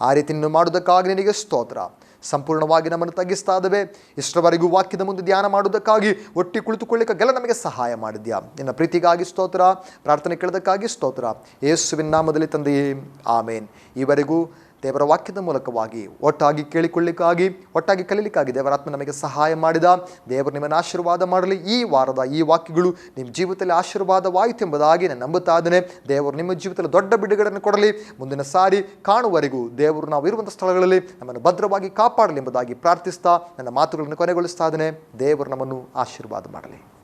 ಆ ರೀತಿ ನೀನು ಮಾಡುವುದಕ್ಕಾಗಿ ನಿನಗೆ ಸ್ತೋತ್ರ. ಸಂಪೂರ್ಣವಾಗಿ ನಮ್ಮನ್ನು ತಗ್ಗಿಸ್ತಾ ಇದ್ದಾವೆ. ಇಷ್ಟರವರೆಗೂ ವಾಕ್ಯದ ಮುಂದೆ ಧ್ಯಾನ ಮಾಡುವುದಕ್ಕಾಗಿ ಒಟ್ಟಿ ಕುಳಿತುಕೊಳ್ಳಿಕ್ಕಾಗೆಲ್ಲ ನಮಗೆ ಸಹಾಯ ಮಾಡಿದ್ಯಾ? ನಿನ್ನ ಪ್ರೀತಿಗಾಗಿ ಸ್ತೋತ್ರ, ಪ್ರಾರ್ಥನೆ ಕೇಳೋದಕ್ಕಾಗಿ ಸ್ತೋತ್ರ. ಯೇಸುವಿನ ನಾಮದಲ್ಲಿ ತಂದೆಯೇ, ಆಮೇನ್. ಈವರೆಗೂ ದೇವರ ವಾಕ್ಯದ ಮೂಲಕವಾಗಿ ಒಟ್ಟಾಗಿ ಕೇಳಿಕೊಳ್ಳಿಕ್ಕಾಗಿ, ಒಟ್ಟಾಗಿ ಕಲೀಲಿಕ್ಕಾಗಿ ದೇವರಾತ್ಮ ನಮಗೆ ಸಹಾಯ ಮಾಡಿದ. ದೇವರು ನಿಮ್ಮನ್ನು ಆಶೀರ್ವಾದ ಮಾಡಲಿ. ಈ ವಾರದ ಈ ವಾಕ್ಯಗಳು ನಿಮ್ಮ ಜೀವಿತದಲ್ಲಿ ಆಶೀರ್ವಾದವಾಯಿತು ಎಂಬುದಾಗಿ ನಾನು ನಂಬುತ್ತಾ ಇದ್ದೇನೆ. ದೇವರು ನಿಮ್ಮ ಜೀವಿತದಲ್ಲಿ ದೊಡ್ಡ ಬಿಡುಗಡೆಯನ್ನು ಕೊಡಲಿ. ಮುಂದಿನ ಸಾರಿ ಕಾಣುವರೆಗೂ ದೇವರು ನಾವು ಇರುವಂಥ ಸ್ಥಳಗಳಲ್ಲಿ ನಮ್ಮನ್ನು ಭದ್ರವಾಗಿ ಕಾಪಾಡಲಿ ಎಂಬುದಾಗಿ ಪ್ರಾರ್ಥಿಸ್ತಾ ನನ್ನ ಮಾತುಗಳನ್ನು ಕೊನೆಗೊಳಿಸ್ತಾ ಇದ್ದೇನೆ. ದೇವರು ನಮ್ಮನ್ನು ಆಶೀರ್ವಾದ ಮಾಡಲಿ.